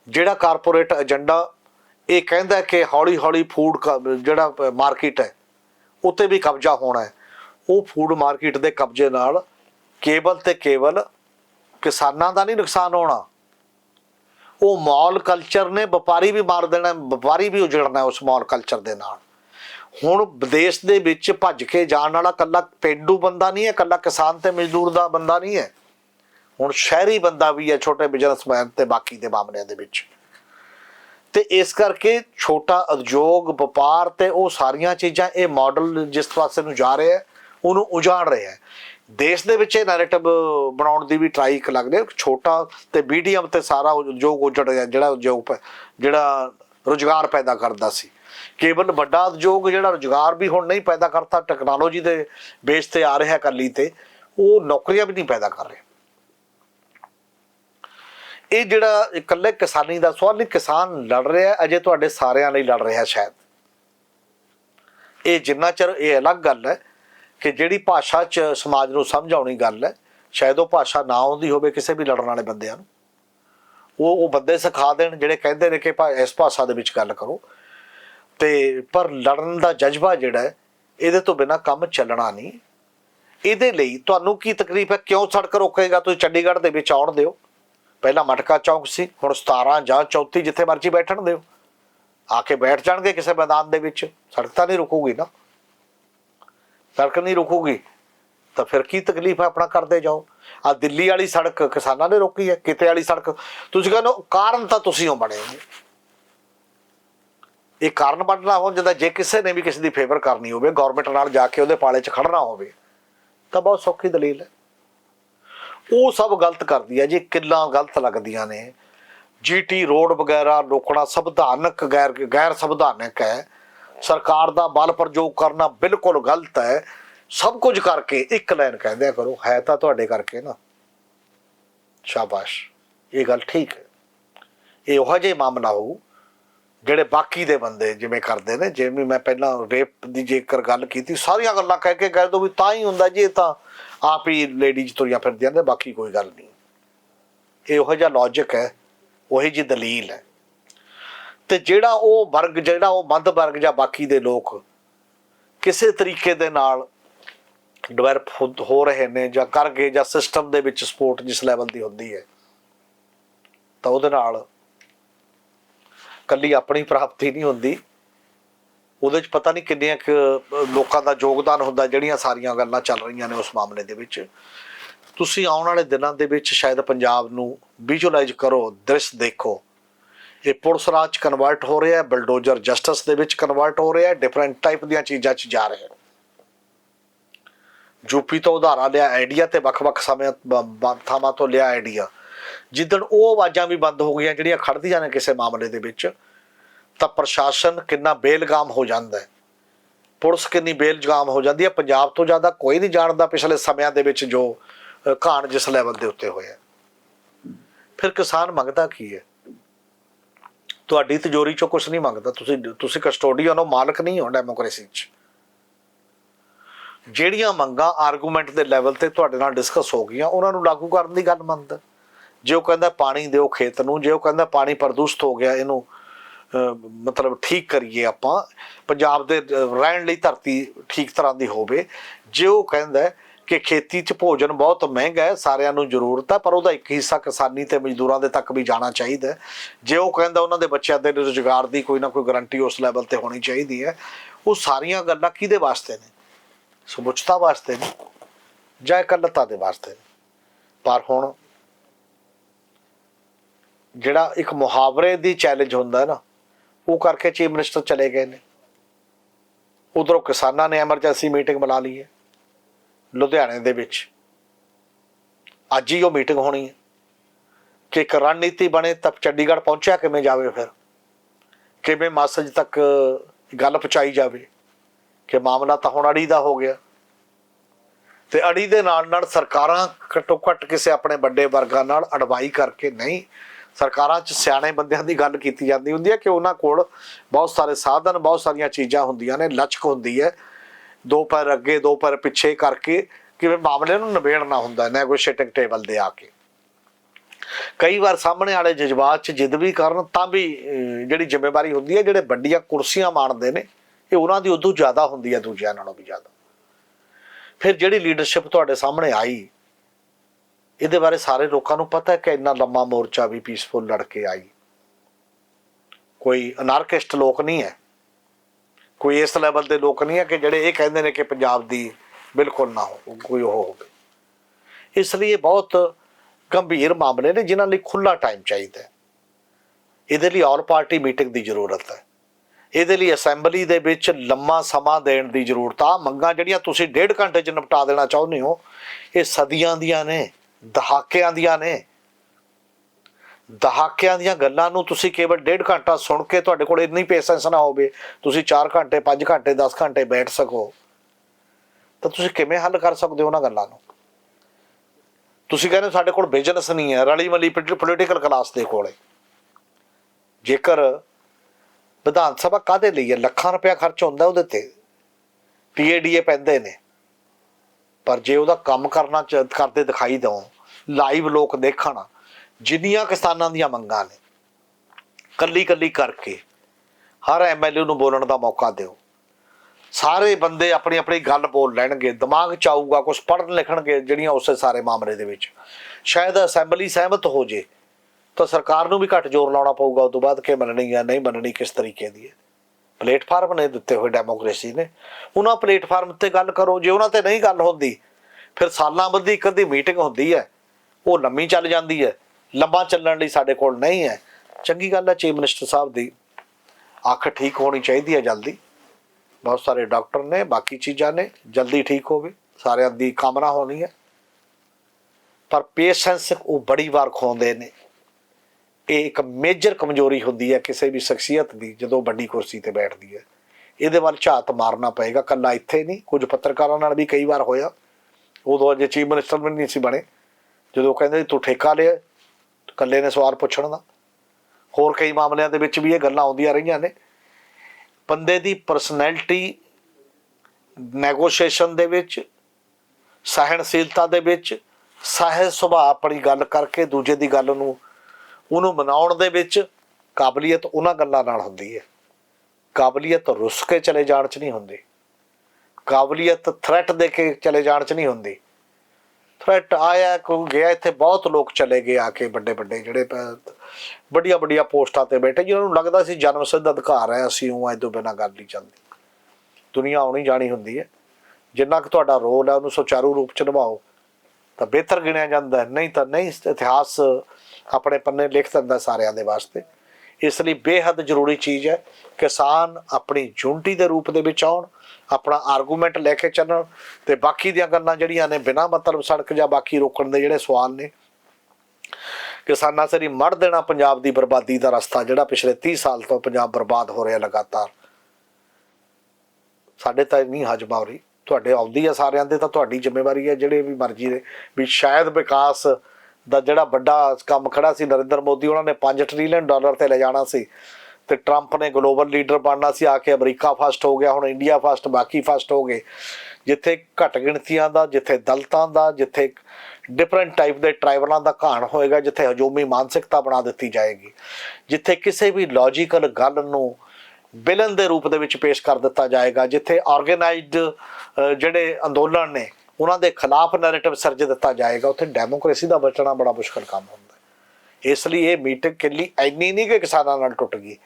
[SPEAKER 1] ਜਿਹੜਾ ਕਾਰਪੋਰੇਟ ਏਜੰਡਾ ਇਹ ਕਹਿੰਦਾ ਕਿ ਹੌਲੀ ਹੌਲੀ ਫੂਡ ਜਿਹੜਾ ਮਾਰਕੀਟ ਹੈ, ਉੱਤੇ ਵੀ ਕਬਜ਼ਾ ਹੋਣਾ ਹੈ, ਉਹ ਫੂਡ ਮਾਰਕੀਟ ਦੇ ਕਬਜ਼ੇ ਨਾਲ ਕੇਵਲ ਤੇ ਕੇਵਲ ਕਿਸਾਨਾਂ ਦਾ ਨਹੀਂ ਨੁਕਸਾਨ ਹੋਣਾ। ਉਹ ਮਾਲ ਕਲਚਰ ਨੇ ਵਪਾਰੀ ਵੀ ਮਾਰ ਦੇਣਾ, ਵਪਾਰੀ ਵੀ ਉਜੜਨਾ ਉਸ ਮਾਲ ਕਲਚਰ ਦੇ ਨਾਲ। ਹੁਣ ਵਿਦੇਸ਼ ਦੇ ਵਿੱਚ ਭੱਜ ਕੇ ਜਾਣ ਵਾਲਾ ਕੱਲਾ ਪੇਂਡੂ ਬੰਦਾ ਨਹੀਂ ਹੈ ਕੱਲਾ ਕਿਸਾਨ ਤੇ ਮਜ਼ਦੂਰ ਦਾ ਬੰਦਾ ਨਹੀਂ ਹੈ। ਹੁਣ ਸ਼ਹਿਰੀ ਬੰਦਾ ਵੀ ਹੈ, ਛੋਟੇ ਬਿਜ਼ਨਸਮੈਨ ਤੇ ਬਾਕੀ ਦੇ ਮਾਮਲਿਆਂ ਦੇ ਵਿੱਚ। ਤੇ ਇਸ ਕਰਕੇ ਛੋਟਾ ਉਦਯੋਗ, ਵਪਾਰ ਤੇ ਉਹ ਸਾਰੀਆਂ ਚੀਜ਼ਾਂ, ਇਹ ਮਾਡਲ ਜਿਸ ਪਾਸੇ ਨੂੰ ਜਾ ਰਿਹਾ ਹੈ ਉਹਨੂੰ ਉਜਾੜ ਰਿਹਾ ਹੈ। ਦੇਸ਼ ਦੇ ਵਿੱਚ ਇਹ ਨੈਰੇਟਿਵ ਬਣਾਉਣ ਦੀ ਵੀ ਟਰਾਈ ਇੱਕ ਲੱਗਦੀ ਹੈ ਛੋਟਾ ਤੇ ਮੀਡੀਅਮ ਤੇ ਸਾਰਾ ਉਦਯੋਗ ਉਜੜ ਰਿਹਾ, ਜਿਹੜਾ ਉਦਯੋਗ ਪ- ਜਿਹੜਾ ਰੋਜ਼ਗਾਰ ਪੈਦਾ ਕਰਦਾ ਸੀ। ਕੇਵਲ ਵੱਡਾ ਉਦਯੋਗ ਜਿਹੜਾ ਰੁਜ਼ਗਾਰ ਵੀ ਹੁਣ ਨਹੀਂ ਪੈਦਾ ਕਰਤਾ ਟੈਕਨੋਲੋਜੀ ਦੇ ਬੇਸ ਤੇ ਆ ਰਿਹਾ ਕੱਲੀ ਤੇ, ਉਹ ਨੌਕਰੀਆਂ ਵੀ ਨਹੀਂ ਪੈਦਾ ਕਰ ਰਿਹਾ। ਇਹ ਜਿਹੜਾ ਇਕੱਲੇ ਕਿਸਾਨੀ ਦਾ ਸਵਾਲ ਨਹੀਂ, ਕਿਸਾਨ ਲੜ ਰਿਹਾ ਅਜੇ ਤੁਹਾਡੇ ਸਾਰਿਆਂ ਲਈ ਲੜ ਰਿਹਾ ਸ਼ਾਇਦ। ਇਹ ਜਿੰਨਾ ਚਿਰ ਇਹ ਅਲੱਗ ਗੱਲ ਹੈ ਕਿ ਜਿਹੜੀ ਭਾਸ਼ਾ 'ਚ ਸਮਾਜ ਨੂੰ ਸਮਝ ਆਉਣੀ ਗੱਲ ਹੈ, ਸ਼ਾਇਦ ਉਹ ਭਾਸ਼ਾ ਨਾ ਆਉਂਦੀ ਹੋਵੇ ਕਿਸੇ ਵੀ ਲੜਨ ਵਾਲੇ ਬੰਦਿਆਂ ਨੂੰ। ਉਹ ਉਹ ਬੰਦੇ ਸਿਖਾ ਦੇਣ ਜਿਹੜੇ ਕਹਿੰਦੇ ਨੇ ਕਿ ਭਾ, ਇਸ ਭਾਸ਼ਾ ਦੇ ਵਿੱਚ ਗੱਲ ਕਰੋ। ਤੇ ਪਰ ਲੜਨ ਦਾ ਜਜ਼ਬਾ ਜਿਹੜਾ ਇਹਦੇ ਤੋਂ ਬਿਨਾ ਕੰਮ ਚੱਲਣਾ ਨਹੀਂ। ਇਹਦੇ ਲਈ ਤੁਹਾਨੂੰ ਕੀ ਤਕਲੀਫ ਹੈ? ਕਿਉਂ ਸੜਕ ਰੋਕੇਗਾ? ਤੁਸੀਂ ਚੰਡੀਗੜ੍ਹ ਦੇ ਵਿੱਚ ਆਉਣ ਦਿਓ। ਪਹਿਲਾਂ ਮਟਕਾ ਚੌਂਕ ਸੀ, ਹੁਣ 17 ਜਾਂ 34 ਜਿੱਥੇ ਮਰਜ਼ੀ ਬੈਠਣ ਦਿਓ। ਆ ਕੇ ਬੈਠ ਜਾਣਗੇ ਕਿਸੇ ਮੈਦਾਨ ਦੇ ਵਿੱਚ। ਸੜਕ ਤਾਂ ਨਹੀਂ ਰੁਕੂਗੀ ਨਾ। ਸੜਕ ਨਹੀਂ ਰੁਕੂਗੀ ਤਾਂ ਫਿਰ ਕੀ ਤਕਲੀਫ ਹੈ ਆਪਣਾ ਕਰਦੇ ਜਾਓ। ਆ ਦਿੱਲੀ ਵਾਲੀ ਸੜਕ ਕਿਸਾਨਾਂ ਨੇ ਰੋਕੀ ਹੈ ਕਿਤੇ ਵਾਲੀ ਸੜਕ। ਤੁਸੀਂ ਕਹਿੰਦੇ ਹੋ, ਕਾਰਨ ਤਾਂ ਤੁਸੀਂ ਹੋ ਬਣੇ ਹੋ ਇਹ ਕਾਰਨ ਬਣਨਾ ਹੋ ਜਦੋਂ ਜੇ ਕਿਸੇ ਨੇ ਵੀ ਕਿਸੇ ਦੀ ਫੇਵਰ ਕਰਨੀ ਹੋਵੇ ਗਵਰਨਮੈਂਟ ਨਾਲ ਜਾ ਕੇ ਉਹਦੇ ਪਾਲੇ 'ਚ ਖੜਨਾ ਹੋਵੇ ਤਾਂ ਬਹੁਤ ਸੌਖੀ ਦਲੀਲ ਹੈ। ਉਹ ਸਭ ਗਲਤ ਕਰਦੀ ਹੈ ਜੀ ਕਿੱਲਾਂ ਗਲਤ ਲੱਗਦੀਆਂ ਨੇ। ਜੀਟੀ ਰੋਡ ਵਗੈਰਾ ਰੋਕਣਾ ਸੰਵਿਧਾਨਕ ਗੈਰ ਗੈਰ ਸੰਵਿਧਾਨਕ ਹੈ। ਸਰਕਾਰ ਦਾ ਬਲ ਪ੍ਰਯੋਗ ਕਰਨਾ ਬਿਲਕੁਲ ਗਲਤ ਹੈ। ਸਭ ਕੁਝ ਕਰਕੇ ਇੱਕ ਲਾਈਨ ਕਹਿੰਦਿਆ ਕਰੋ, ਹੈ ਤਾਂ ਤੁਹਾਡੇ ਕਰਕੇ ਨਾ। ਸ਼ਾਬਾਸ਼। ਇਹ ਗੱਲ ਠੀਕ ਹੈ। ਇਹ ਉਹ ਜਿਹੇ ਮਾਮਲਾ ਹੋਊ, ਜਿਹੜੇ ਬਾਕੀ ਦੇ ਬੰਦੇ ਜਿਵੇਂ ਕਰਦੇ ਨੇ, ਜਿਵੇਂ ਮੈਂ ਪਹਿਲਾਂ ਰੇਪ ਦੀ ਜੇਕਰ ਗੱਲ ਕੀਤੀ, ਸਾਰੀਆਂ ਗੱਲਾਂ ਕਹਿ ਕੇ ਕਹਿ ਦੋ ਵੀ ਤਾਂ ਹੀ ਹੁੰਦਾ ਜੀ ਇਹ ਤਾਂ ਆਪ ਹੀ ਲੇਡੀਜ਼ ਤੁਰੀਆਂ ਫਿਰਦੀਆਂ ਨੇ, ਬਾਕੀ ਕੋਈ ਗੱਲ ਨਹੀਂ। ਇਹ ਉਹੋ ਜਿਹਾ ਲੌਜੀਕ ਹੈ, ਉਹੀ ਜੀ ਦਲੀਲ ਹੈ। ਤੇ ਜਿਹੜਾ ਉਹ ਵਰਗ, ਜਿਹੜਾ ਉਹ ਮੱਧ ਵਰਗ ਜਾਂ ਬਾਕੀ ਦੇ ਲੋਕ ਕਿਸੇ ਤਰੀਕੇ ਦੇ ਨਾਲ ਡਿਵੈਲਪ ਹੋ ਰਹੇ ਨੇ ਜਾਂ ਕਰ ਗਏ ਜਾਂ ਸਿਸਟਮ ਦੇ ਵਿੱਚ ਸਪੋਰਟ ਜਿਸ ਲੈਵਲ ਦੀ ਹੁੰਦੀ ਹੈ, ਤਾਂ ਉਹਦੇ ਨਾਲ ਕੱਲੀ ਆਪਣੀ ਪ੍ਰਾਪਤੀ ਨਹੀਂ ਹੁੰਦੀ। ਉਹਦੇ ਚ ਪਤਾ ਨਹੀਂ ਕਿੰਨੇ ਕੁ ਲੋਕਾਂ ਦਾ ਯੋਗਦਾਨ ਹੁੰਦਾ, ਜਿਹੜੀਆਂ ਸਾਰੀਆਂ ਗੱਲਾਂ ਚੱਲ ਰਹੀਆਂ ਨੇ ਉਸ ਮਾਮਲੇ ਦੇ ਵਿੱਚ। ਤੁਸੀਂ ਆਉਣ ਵਾਲੇ ਦਿਨਾਂ ਦੇ ਵਿੱਚ ਸ਼ਾਇਦ ਪੰਜਾਬ ਨੂੰ ਵਿਜ਼ੂਅਲਾਈਜ਼ ਕਰੋ, ਦ੍ਰਿਸ਼ ਦੇਖੋ। ਇਹ ਪੁਲਿਸ ਰਾਜ ਚ ਕਨਵਰਟ ਹੋ ਰਿਹਾ ਹੈ ਬਲਡੋਜ਼ਰ ਜਸਟਿਸ ਦੇ ਵਿੱਚ ਕਨਵਰਟ ਹੋ ਰਿਹਾ ਹੈ ਡਿਫਰੈਂਟ ਟਾਈਪ ਦੀਆਂ ਚੀਜ਼ਾਂ ਚ ਜਾ ਰਹੇ ਹਨ ਯੂਪੀ ਤੋਂ ਉਧਾਰਾ ਲਿਆ ਆਈਡੀਆ ਤੇ ਵੱਖ-ਵੱਖ ਸਮੇਂ ਬ- ਥਾਵਾਂ ਤੋਂ ਲਿਆ ਆਈਡੀਆ ਜਿੱਦਣ ਉਹ ਆਵਾਜ਼ਾਂ ਵੀ ਬੰਦ ਹੋ ਗਈਆਂ ਜਿਹੜੀਆਂ ਖੜਦੀਆਂ ਨੇ ਕਿਸੇ ਮਾਮਲੇ ਦੇ ਵਿੱਚ ਤਾਂ ਪ੍ਰਸ਼ਾਸਨ ਕਿੰਨਾ ਬੇਲਗਾਮ ਹੋ ਜਾਂਦਾ ਹੈ। ਪੁਲਿਸ ਕਿੰਨੀ ਬੇਲਗਾਮ ਹੋ ਜਾਂਦੀ ਹੈ ਪੰਜਾਬ ਤੋਂ ਜ਼ਿਆਦਾ ਕੋਈ ਨਹੀਂ ਜਾਣਦਾ ਪਿਛਲੇ ਸਮਿਆਂ ਦੇ ਵਿੱਚ ਜੋ ਅ, ਘਾਣ ਜਿਸ ਲੈਵਲ ਦੇ ਉੱਤੇ ਹੋਇਆ ਫਿਰ ਕਿਸਾਨ ਮੰਗਦਾ ਕੀ ਹੈ? ਤੁਹਾਡੀ ਤਿਜੋਰੀ ਚੋਂ ਕੁਝ ਨਹੀਂ ਮੰਗਦਾ। ਤੁਸੀਂ ਤੁਸੀਂ ਕਸਟੋਡੀਅਨ ਹੋ, ਮਾਲਕ ਨਹੀਂ ਹੋ ਡੈਮੋਕ੍ਰੇਸੀ 'ਚ। ਜਿਹੜੀਆਂ ਮੰਗਾਂ ਆਰਗੂਮੈਂਟ ਦੇ ਲੈਵਲ ਤੇ ਤੁਹਾਡੇ ਨਾਲ ਡਿਸਕਸ ਹੋ ਗਈਆਂ, ਉਹਨਾਂ ਨੂੰ ਲਾਗੂ ਕਰਨ ਦੀ ਗੱਲ ਮੰਨਦਾ ਜੇ ਉਹ ਕਹਿੰਦਾ ਪਾਣੀ ਦਿਓ ਖੇਤ ਨੂੰ, ਜੇ ਉਹ ਕਹਿੰਦਾ ਪਾਣੀ ਪ੍ਰਦੂਸ਼ਿਤ ਹੋ ਗਿਆ, ਇਹਨੂੰ ਮਤਲਬ ਠੀਕ ਕਰੀਏ ਆਪਾਂ, ਪੰਜਾਬ ਦੇ ਰਹਿਣ ਲਈ ਧਰਤੀ ਠੀਕ ਤਰ੍ਹਾਂ ਦੀ ਹੋਵੇ, ਜੇ ਉਹ ਕਹਿੰਦਾ ਕਿ ਖੇਤੀ 'ਚ ਭੋਜਨ ਬਹੁਤ ਮਹਿੰਗਾ ਹੈ, ਸਾਰਿਆਂ ਨੂੰ ਜ਼ਰੂਰਤ ਹੈ, ਪਰ ਉਹਦਾ ਇੱਕ ਹਿੱਸਾ ਕਿਸਾਨੀ ਤੇ ਮਜ਼ਦੂਰਾਂ ਦੇ ਤੱਕ ਵੀ ਜਾਣਾ ਚਾਹੀਦਾ ਜੇ ਉਹ ਕਹਿੰਦਾ ਉਹਨਾਂ ਦੇ ਬੱਚਿਆਂ ਦੇ ਰੁਜ਼ਗਾਰ ਦੀ ਕੋਈ ਨਾ ਕੋਈ ਗਾਰੰਟੀ ਉਸ ਲੈਵਲ ਤੇ ਹੋਣੀ ਚਾਹੀਦੀ ਹੈ, ਉਹ ਸਾਰੀਆਂ ਗੱਲਾਂ ਕਿਹਦੇ ਵਾਸਤੇ ਨੇ? ਸਮੁੱਚਤਾ ਵਾਸਤੇ ਨੇ ਜਾਂ ਇਕੱਲਤਾ ਦੇ ਵਾਸਤੇ ਨੇ? ਪਰ ਹੁਣ ਜਿਹੜਾ ਇੱਕ ਮੁਹਾਵਰੇ ਦੀ ਚੈਲੰਜ ਹੁੰਦਾ ਨਾ, ਉਹ ਕਰਕੇ ਚੀਫ ਮਿਨਿਸਟਰ ਚਲੇ ਗਏ ਨੇ। ਉਧਰੋਂ ਕਿਸਾਨਾਂ ਨੇ ਐਮਰਜੈਂਸੀ ਮੀਟਿੰਗ ਬੁਲਾ ਲਈ ਹੈ। ਲੁਧਿਆਣੇ ਦੇ ਵਿੱਚ। ਅੱਜ ਹੀ ਉਹ ਮੀਟਿੰਗ ਹੋਣੀ ਹੈ। ਕਿ ਇੱਕ ਰਣਨੀਤੀ ਬਣੇ ਤਾਂ ਚੰਡੀਗੜ੍ਹ ਪਹੁੰਚਿਆ ਕਿਵੇਂ ਜਾਵੇ ਫਿਰ? ਕਿਵੇਂ ਮਾਸਜ ਤੱਕ ਗੱਲ ਪਹੁੰਚਾਈ ਜਾਵੇ? ਕਿ ਮਾਮਲਾ ਤਾਂ ਹੁਣ ਅੜੀ ਦਾ ਹੋ ਗਿਆ। ਤੇ ਅੜੀ ਦੇ ਨਾਲ ਨਾਲ ਸਰਕਾਰਾਂ ਘੱਟੋ ਘੱਟ ਕਿਸੇ ਆਪਣੇ ਵੱਡੇ ਵਰਗਾਂ ਨਾਲ ਅਡਵਾਈ ਕਰਕੇ ਨਹੀਂ, ਸਰਕਾਰਾਂ 'ਚ ਸਿਆਣੇ ਬੰਦਿਆਂ ਦੀ ਗੱਲ ਕੀਤੀ ਜਾਂਦੀ ਹੁੰਦੀ ਹੈ ਕਿ ਉਹਨਾਂ ਕੋਲ ਬਹੁਤ ਸਾਰੇ ਸਾਧਨ, ਬਹੁਤ ਸਾਰੀਆਂ ਚੀਜ਼ਾਂ ਹੁੰਦੀਆਂ ਨੇ, ਲਚਕ ਹੁੰਦੀ ਹੈ। ਦੋ ਪੈਰ ਅੱਗੇ, ਦੋ ਪੈਰ ਪਿੱਛੇ ਕਰਕੇ ਕਿਵੇਂ ਮਾਮਲੇ ਨੂੰ ਨਿਬੇੜਨਾ ਹੁੰਦਾ ਨੈਗੋਸ਼ੀਏਟਿੰਗ ਟੇਬਲ ਦੇ ਆ ਕੇ। ਕਈ ਵਾਰ ਸਾਹਮਣੇ ਵਾਲੇ ਜਜ਼ਬਾਤ 'ਚ ਜਿੱਦ ਵੀ ਕਰਨ ਤਾਂ ਵੀ ਜਿਹੜੀ ਜ਼ਿੰਮੇਵਾਰੀ ਹੁੰਦੀ ਹੈ, ਜਿਹੜੇ ਵੱਡੀਆਂ ਕੁਰਸੀਆਂ ਮਾਣਦੇ ਨੇ, ਇਹ ਉਹਨਾਂ ਦੀ ਉਦੋਂ ਜ਼ਿਆਦਾ ਹੁੰਦੀ ਹੈ, ਦੂਜਿਆਂ ਨਾਲੋਂ ਵੀ ਜ਼ਿਆਦਾ। ਫਿਰ ਜਿਹੜੀ ਲੀਡਰਸ਼ਿਪ ਤੁਹਾਡੇ ਸਾਹਮਣੇ ਆਈ, ਇਹਦੇ ਬਾਰੇ ਸਾਰੇ ਲੋਕਾਂ ਨੂੰ ਪਤਾ ਹੈ ਕਿ ਇੰਨਾ ਲੰਮਾ ਮੋਰਚਾ ਵੀ ਪੀਸਫੁਲ ਲੜ ਕੇ ਆਈ। ਕੋਈ ਅਨਾਰਕਿਸਟ ਲੋਕ ਨਹੀਂ ਹੈ। ਕੋਈ ਇਸ ਲੈਵਲ ਦੇ ਲੋਕ ਨਹੀਂ ਹੈ ਕਿ ਜਿਹੜੇ ਇਹ ਕਹਿੰਦੇ ਨੇ ਕਿ ਪੰਜਾਬ ਦੀ ਬਿਲਕੁਲ ਨਾ ਹੋ, ਕੋਈ ਉਹ ਹੋਵੇ। ਇਸ ਲਈ ਇਹ ਬਹੁਤ ਗੰਭੀਰ ਮਾਮਲੇ ਨੇ, ਜਿਨ੍ਹਾਂ ਲਈ ਖੁੱਲਾ ਟਾਈਮ ਚਾਹੀਦਾ ਹੈ। ਇਹਦੇ ਲਈ ਆਲ ਪਾਰਟੀ ਮੀਟਿੰਗ ਦੀ ਜ਼ਰੂਰਤ ਹੈ। ਇਹਦੇ ਲਈ ਅਸੈਂਬਲੀ ਦੇ ਵਿੱਚ ਲੰਮਾ ਸਮਾਂ ਦੇਣ ਦੀ ਜ਼ਰੂਰਤ ਆ। ਮੰਗਾਂ ਜਿਹੜੀਆਂ ਤੁਸੀਂ ਡੇਢ ਘੰਟੇ 'ਚ ਨਿਪਟਾ ਦੇਣਾ ਚਾਹੁੰਦੇ ਹੋ, ਇਹ ਸਦੀਆਂ ਦੀਆਂ ਨੇ, ਦਹਾਕਿਆਂ ਦੀਆਂ ਨੇ। ਦਹਾਕਿਆਂ ਦੀਆਂ ਗੱਲਾਂ ਨੂੰ ਤੁਸੀਂ ਕੇਵਲ ਡੇਢ ਘੰਟਾ ਸੁਣ ਕੇ ਤੁਹਾਡੇ ਕੋਲ ਇੰਨੀ ਪੇਸ਼ੈਂਸ ਨਾ ਹੋਵੇ, ਤੁਸੀਂ 4 ਘੰਟੇ 5 ਘੰਟੇ 10 ਘੰਟੇ ਬੈਠ ਸਕੋ। ਤਾਂ ਤੁਸੀਂ ਕਿਵੇਂ ਹੱਲ ਕਰ ਸਕਦੇ ਹੋ ਉਹਨਾਂ ਗੱਲਾਂ ਨੂੰ? ਤੁਸੀਂ ਕਹਿੰਦੇ ਹੋ ਸਾਡੇ ਕੋਲ ਬਿਜ਼ਨਸ ਨਹੀਂ ਹੈ ਰਲੀ ਮਲੀ ਪੋਲੀਟੀਕਲ ਕਲਾਸ ਦੇ ਕੋਲੇ। ਜੇਕਰ ਵਿਧਾਨ ਸਭਾ ਕਾਦੇ ਲਈ ਹੈ? ਲੱਖਾਂ ਰੁਪਇਆ ਖਰਚ ਹੁੰਦਾ ਉਹਦੇ ਤੇ। ਪੀਏਡੀਏ ਪੈਂਦੇ ਨੇ। ਪਰ ਜੇ ਉਹਦਾ ਕੰਮ ਕਰਨਾ ਚ- ਕਰਦੇ ਦਿਖਾਈ ਦੋ ਲਾਈਵ ਲੋਕ ਦੇਖਣ ਜਿੰਨੀਆਂ ਕਿਸਾਨਾਂ ਦੀਆਂ ਮੰਗਾਂ ਨੇ ਕੱਲੀ ਕੱਲੀ ਕਰਕੇ ਹਰ ਐਮਐਲਏ ਨੂੰ ਬੋਲਣ ਦਾ ਮੌਕਾ ਦਿਓ। ਸਾਰੇ ਬੰਦੇ ਆਪਣੀ ਆਪਣੀ ਗੱਲ ਬੋਲ ਲੈਣਗੇ, ਦਿਮਾਗ ਚ ਆਊਗਾ ਕੁਝ ਪੜ੍ਹਨ ਲਿਖਣਗੇ ਜਿਹੜੀਆਂ ਉਸੇ ਸਾਰੇ ਮਾਮਲੇ ਦੇ ਵਿੱਚ। ਸ਼ਾਇਦ ਅਸੈਂਬਲੀ ਸਹਿਮਤ ਹੋ ਜੇ, ਤਾਂ ਸਰਕਾਰ ਨੂੰ ਵੀ ਘੱਟ ਜ਼ੋਰ ਲਾਉਣਾ ਪਊਗਾ ਉਸ ਤੋਂ ਬਾਅਦ ਕਿ ਮੰਨਣੀ ਜਾਂ ਨਹੀਂ ਮੰਨਣੀ, ਕਿਸ ਤਰੀਕੇ ਦੀ ਹੈ। ਪਲੇਟਫਾਰਮ ਨੇ ਦਿੱਤੇ ਹੋਏ ਡੈਮੋਕ੍ਰੇਸੀ ਨੇ। ਉਹਨਾਂ ਪਲੇਟਫਾਰਮ ਤੇ ਗੱਲ ਕਰੋ, ਜੇ ਉਹਨਾਂ ਤੇ ਨਹੀਂ ਗੱਲ ਹੁੰਦੀ, ਫਿਰ ਸਾਲਾਂ ਬੱਧੀ ਇੱਕ ਅੱਧੀ ਮੀਟਿੰਗ ਹੁੰਦੀ ਹੈ, ਉਹ ਲੰਮੀ ਚੱਲ ਜਾਂਦੀ ਹੈ। ਲੰਬਾ ਚੱਲਣ ਲਈ ਸਾਡੇ ਕੋਲ ਨਹੀਂ ਹੈ। ਚੰਗੀ ਗੱਲ ਹੈ, ਚੀਫ ਮਿਨਿਸਟਰ ਸਾਹਿਬ ਦੀ ਅੱਖ ਠੀਕ ਹੋਣੀ ਚਾਹੀਦੀ ਹੈ ਜਲਦੀ। ਬਹੁਤ ਸਾਰੇ ਡਾਕਟਰ ਨੇ, ਬਾਕੀ ਚੀਜ਼ਾਂ ਨੇ, ਜਲਦੀ ਠੀਕ ਹੋਵੇ। ਸਾਰਿਆਂ ਦੀ ਕਾਮਨਾ ਹੋਣੀ ਹੈ। ਪਰ ਪੇਸ਼ੈਂਸ ਉਹ ਬੜੀ ਵਾਰ ਖੋਉਂਦੇ ਨੇ। ਇਹ ਇੱਕ ਮੇਜਰ ਕਮਜ਼ੋਰੀ ਹੁੰਦੀ ਹੈ ਕਿਸੇ ਵੀ ਸ਼ਖਸੀਅਤ ਦੀ, ਜਦੋਂ ਵੱਡੀ ਕੁਰਸੀ ਤੇ ਬੈਠਦੀ ਹੈ। ਇਹਦੇ ਵੱਲ ਝਾਤ ਮਾਰਨਾ ਪਏਗਾ ਕੱਲਾ ਇੱਥੇ ਨਹੀਂ, ਕੁਝ ਪੱਤਰਕਾਰਾਂ ਨਾਲ ਵੀ ਕਈ ਵਾਰ ਹੋਇਆ। ਉਦੋਂ ਅਜੇ ਚੀਫ ਮਿਨਿਸਟਰ ਵੀ ਨਹੀਂ ਸੀ ਬਣੇ। ਜਦੋਂ ਕਹਿੰਦੇ, ਤੂੰ ਠੇਕਾ ਲਿਆ ਇਕੱਲੇ ਨੇ ਸਵਾਲ ਪੁੱਛਣ ਦਾ। ਹੋਰ ਕਈ ਮਾਮਲਿਆਂ ਦੇ ਵਿੱਚ ਵੀ ਇਹ ਗੱਲਾਂ ਆਉਂਦੀਆਂ ਰਹੀਆਂ ਨੇ। ਬੰਦੇ ਦੀ ਪਰਸਨੈਲਿਟੀ ਨੈਗੋਸ਼ੀਏਸ਼ਨ ਦੇ ਵਿੱਚ, ਸਹਿਣਸ਼ੀਲਤਾ ਦੇ ਵਿੱਚ, ਸਹਿਜ ਸੁਭਾਅ ਆਪਣੀ ਗੱਲ ਕਰਕੇ ਦੂਜੇ ਦੀ ਗੱਲ ਨੂੰ, ਉਹਨੂੰ ਮਨਾਉਣ ਦੇ ਵਿੱਚ ਕਾਬਲੀਅਤ ਉਹਨਾਂ ਗੱਲਾਂ ਨਾਲ ਹੁੰਦੀ ਹੈ। ਕਾਬਲੀਅਤ ਰੁੱਸ ਕੇ ਚਲੇ ਜਾਣ 'ਚ ਨਹੀਂ ਹੁੰਦੀ। ਕਾਬਲੀਅਤ ਥ੍ਰੈਟ ਦੇ ਕੇ ਚਲੇ ਜਾਣ 'ਚ ਨਹੀਂ ਹੁੰਦੀ। ਥ੍ਰੈਟ ਆਇਆ ਕੋ ਗਿਆ, ਇੱਥੇ ਬਹੁਤ ਲੋਕ ਚਲੇ ਗਏ ਆ ਕੇ ਵੱਡੇ ਵੱਡੇ ਜਿਹੜੇ ਵੱਡੀਆਂ ਵੱਡੀਆਂ ਪੋਸਟਾਂ ਤੇ ਬੈਠੇ, ਜਿਹਨਾਂ ਨੂੰ ਲੱਗਦਾ ਸੀ ਜਨਮ ਸਿੱਧ ਅਧਿਕਾਰ ਹੈ, ਅਸੀਂ ਉਹ ਤੋਂ ਬਿਨਾਂ ਗੱਲ ਨਹੀਂ ਚੱਲਦੀ। ਦੁਨੀਆ ਆਉਣੀ ਜਾਣੀ ਹੁੰਦੀ ਹੈ। ਜਿੰਨਾ ਕਿ ਤੁਹਾਡਾ ਰੋਲ ਹੈ, ਉਹਨੂੰ ਸੁਚਾਰੂ ਰੂਪ ਚ ਨਿਭਾਓ। ਤਾਂ ਬਿਹਤਰ ਗਿਣਿਆ ਜਾਂਦਾ ਨਹੀਂ ਤਾਂ ਨਹੀਂ, ਇਤਿਹਾਸ ਆਪਣੇ ਪੰਨੇ ਲਿਖ ਦਿੰਦਾ ਸਾਰਿਆਂ ਦੇ ਵਾਸਤੇ। ਇਸ ਲਈ ਬੇਹੱਦ ਜ਼ਰੂਰੀ ਚੀਜ਼ ਹੈ, ਕਿਸਾਨ ਆਪਣੀ ਯੂਨਿਟੀ ਦੇ ਰੂਪ ਦੇ ਵਿੱਚ ਆਉਣ ਆਪਣਾ ਆਰਗੂਮੈਂਟ ਲੈ ਕੇ ਚੱਲਣ ਤੇ ਬਾਕੀ ਦੀਆਂ ਗੱਲਾਂ ਜਿਹੜੀਆਂ ਨੇ ਬਿਨਾਂ ਮਤਲਬ ਸੜਕ ਜਾਂ ਬਾਕੀ ਰੋਕਣ ਦੇ ਜਿਹੜੇ ਸਵਾਲ ਨੇ। ਕਿਸਾਨਾਂ ਸਰੀ ਮੜ ਦੇਣਾ ਪੰਜਾਬ ਦੀ ਬਰਬਾਦੀ ਦਾ ਰਸਤਾ, ਜਿਹੜਾ ਪਿਛਲੇ 30 ਸਾਲ ਤੋਂ ਪੰਜਾਬ ਬਰਬਾਦ ਹੋ ਰਿਹਾ ਲਗਾਤਾਰ। ਸਾਡੇ ਤਾਂ ਨਹੀਂ ਹਜਮ ਹੋ ਰਹੀ ਤੁਹਾਡੇ ਆਉਂਦੀ ਆ ਸਾਰਿਆਂ ਦੇ ਤਾਂ ਤੁਹਾਡੀ ਜ਼ਿੰਮੇਵਾਰੀ ਹੈ ਜਿਹੜੇ ਵੀ ਮਰਜ਼ੀ ਦੇ ਵੀ ਸ਼ਾਇਦ ਵਿਕਾਸ ਦਾ ਜਿਹੜਾ ਵੱਡਾ ਕੰਮ ਖੜਾ ਸੀ ਨਰਿੰਦਰ ਮੋਦੀ, ਉਹਨਾਂ ਨੇ 5 ਟ੍ਰਿਲੀਅਨ ਡਾਲਰ ਤੇ ਲੈ ਜਾਣਾ ਸੀ। ਤੇ ਟਰੰਪ ਨੇ ਗਲੋਬਲ ਲੀਡਰ ਬਣਨਾ ਸੀ, ਆ ਕੇ ਅਮਰੀਕਾ ਫਸਟ ਹੋ ਗਿਆ, ਹੁਣ ਇੰਡੀਆ ਫਸਟ ਬਾਕੀ ਫਸਟ ਹੋ ਗਏ। ਜਿੱਥੇ ਘੱਟ ਗਿਣਤੀਆਂ ਦਾ, ਜਿੱਥੇ ਦਲਤਾਂ ਦਾ, ਜਿੱਥੇ ਡਿਫਰੈਂਟ ਟਾਈਪ ਦੇ ਟ੍ਰਾਈਬਲਾਂ ਦਾ ਘਾਣ ਹੋਏਗਾ, ਜਿੱਥੇ ਹਜੂਮੀ ਮਾਨਸਿਕਤਾ ਬਣਾ ਦਿੱਤੀ ਜਾਏਗੀ। ਜਿੱਥੇ ਕਿਸੇ ਵੀ ਲੌਜੀਕਲ ਗੱਲ ਨੂੰ ਬਿਲਨ ਦੇ ਰੂਪ ਦੇ ਵਿੱਚ ਪੇਸ਼ ਕਰ ਦਿੱਤਾ ਜਾਏਗਾ, ਜਿੱਥੇ ਆਰਗੇਨਾਈਜ਼ਡ ਜਿਹੜੇ ਅੰਦੋਲਨ ਨੇ, ਉਹਨਾਂ ਦੇ ਖਿਲਾਫ ਨੈਰੇਟਿਵ ਸਰਜ ਦਿੱਤਾ ਜਾਏਗਾ, ਉੱਥੇ ਡੈਮੋਕ੍ਰੇਸੀ ਦਾ ਬਚਣਾ ਬੜਾ ਮੁਸ਼ਕਲ ਕੰਮ ਹੁੰਦਾ। ਇਸ ਲਈ ਇਹ ਮੀਟਿੰਗ ਕਿੱਲੀ ਐਨੀ ਨਹੀਂ ਕਿ ਕਿਸਾਨਾਂ ਨਾਲ ਟੁੱਟ ਗਈ।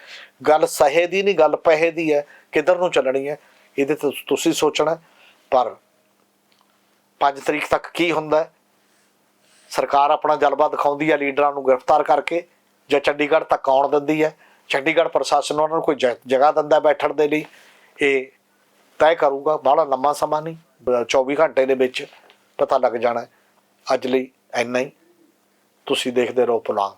[SPEAKER 1] ਗੱਲ ਸਹੇ ਦੀ ਨਹੀਂ, ਗੱਲ ਪਹੇ ਦੀ ਹੈ, ਕਿੱਧਰ ਨੂੰ ਚੱਲਣੀ ਹੈ, ਇਹਦੇ ਤੇ ਤੁਸੀਂ ਸੋਚਣਾ ਪਰ 5 ਤਰੀਕ ਤੱਕ ਕੀ ਹੁੰਦਾ ਸਰਕਾਰ ਆਪਣਾ ਜਲਵਾ ਦਿਖਾਉਂਦੀ ਹੈ ਲੀਡਰਾਂ ਨੂੰ ਗ੍ਰਿਫਤਾਰ ਕਰਕੇ, ਜਾਂ ਚੰਡੀਗੜ੍ਹ ਤੱਕ ਆਉਣ ਦਿੰਦੀ ਹੈ। ਚੰਡੀਗੜ੍ਹ ਪ੍ਰਸ਼ਾਸਨ ਉਹਨਾਂ ਨੂੰ ਕੋਈ ਜ- ਜਗ੍ਹਾ ਦਿੰਦਾ ਬੈਠਣ ਦੇ ਲਈ। ਇਹ ਤੈਅ ਕਰੂਗਾ, ਬਾਹਲਾ ਲੰਮਾ ਸਮਾਂ ਨਹੀਂ ਬ- 24 ਘੰਟੇ ਦੇ ਵਿੱਚ ਪਤਾ ਲੱਗ ਜਾਣਾ ਅੱਜ ਲਈ ਇੰਨਾ ਹੀ। ਤੁਸੀਂ ਦੇਖਦੇ ਰਹੋ ਪੁਲਾਂ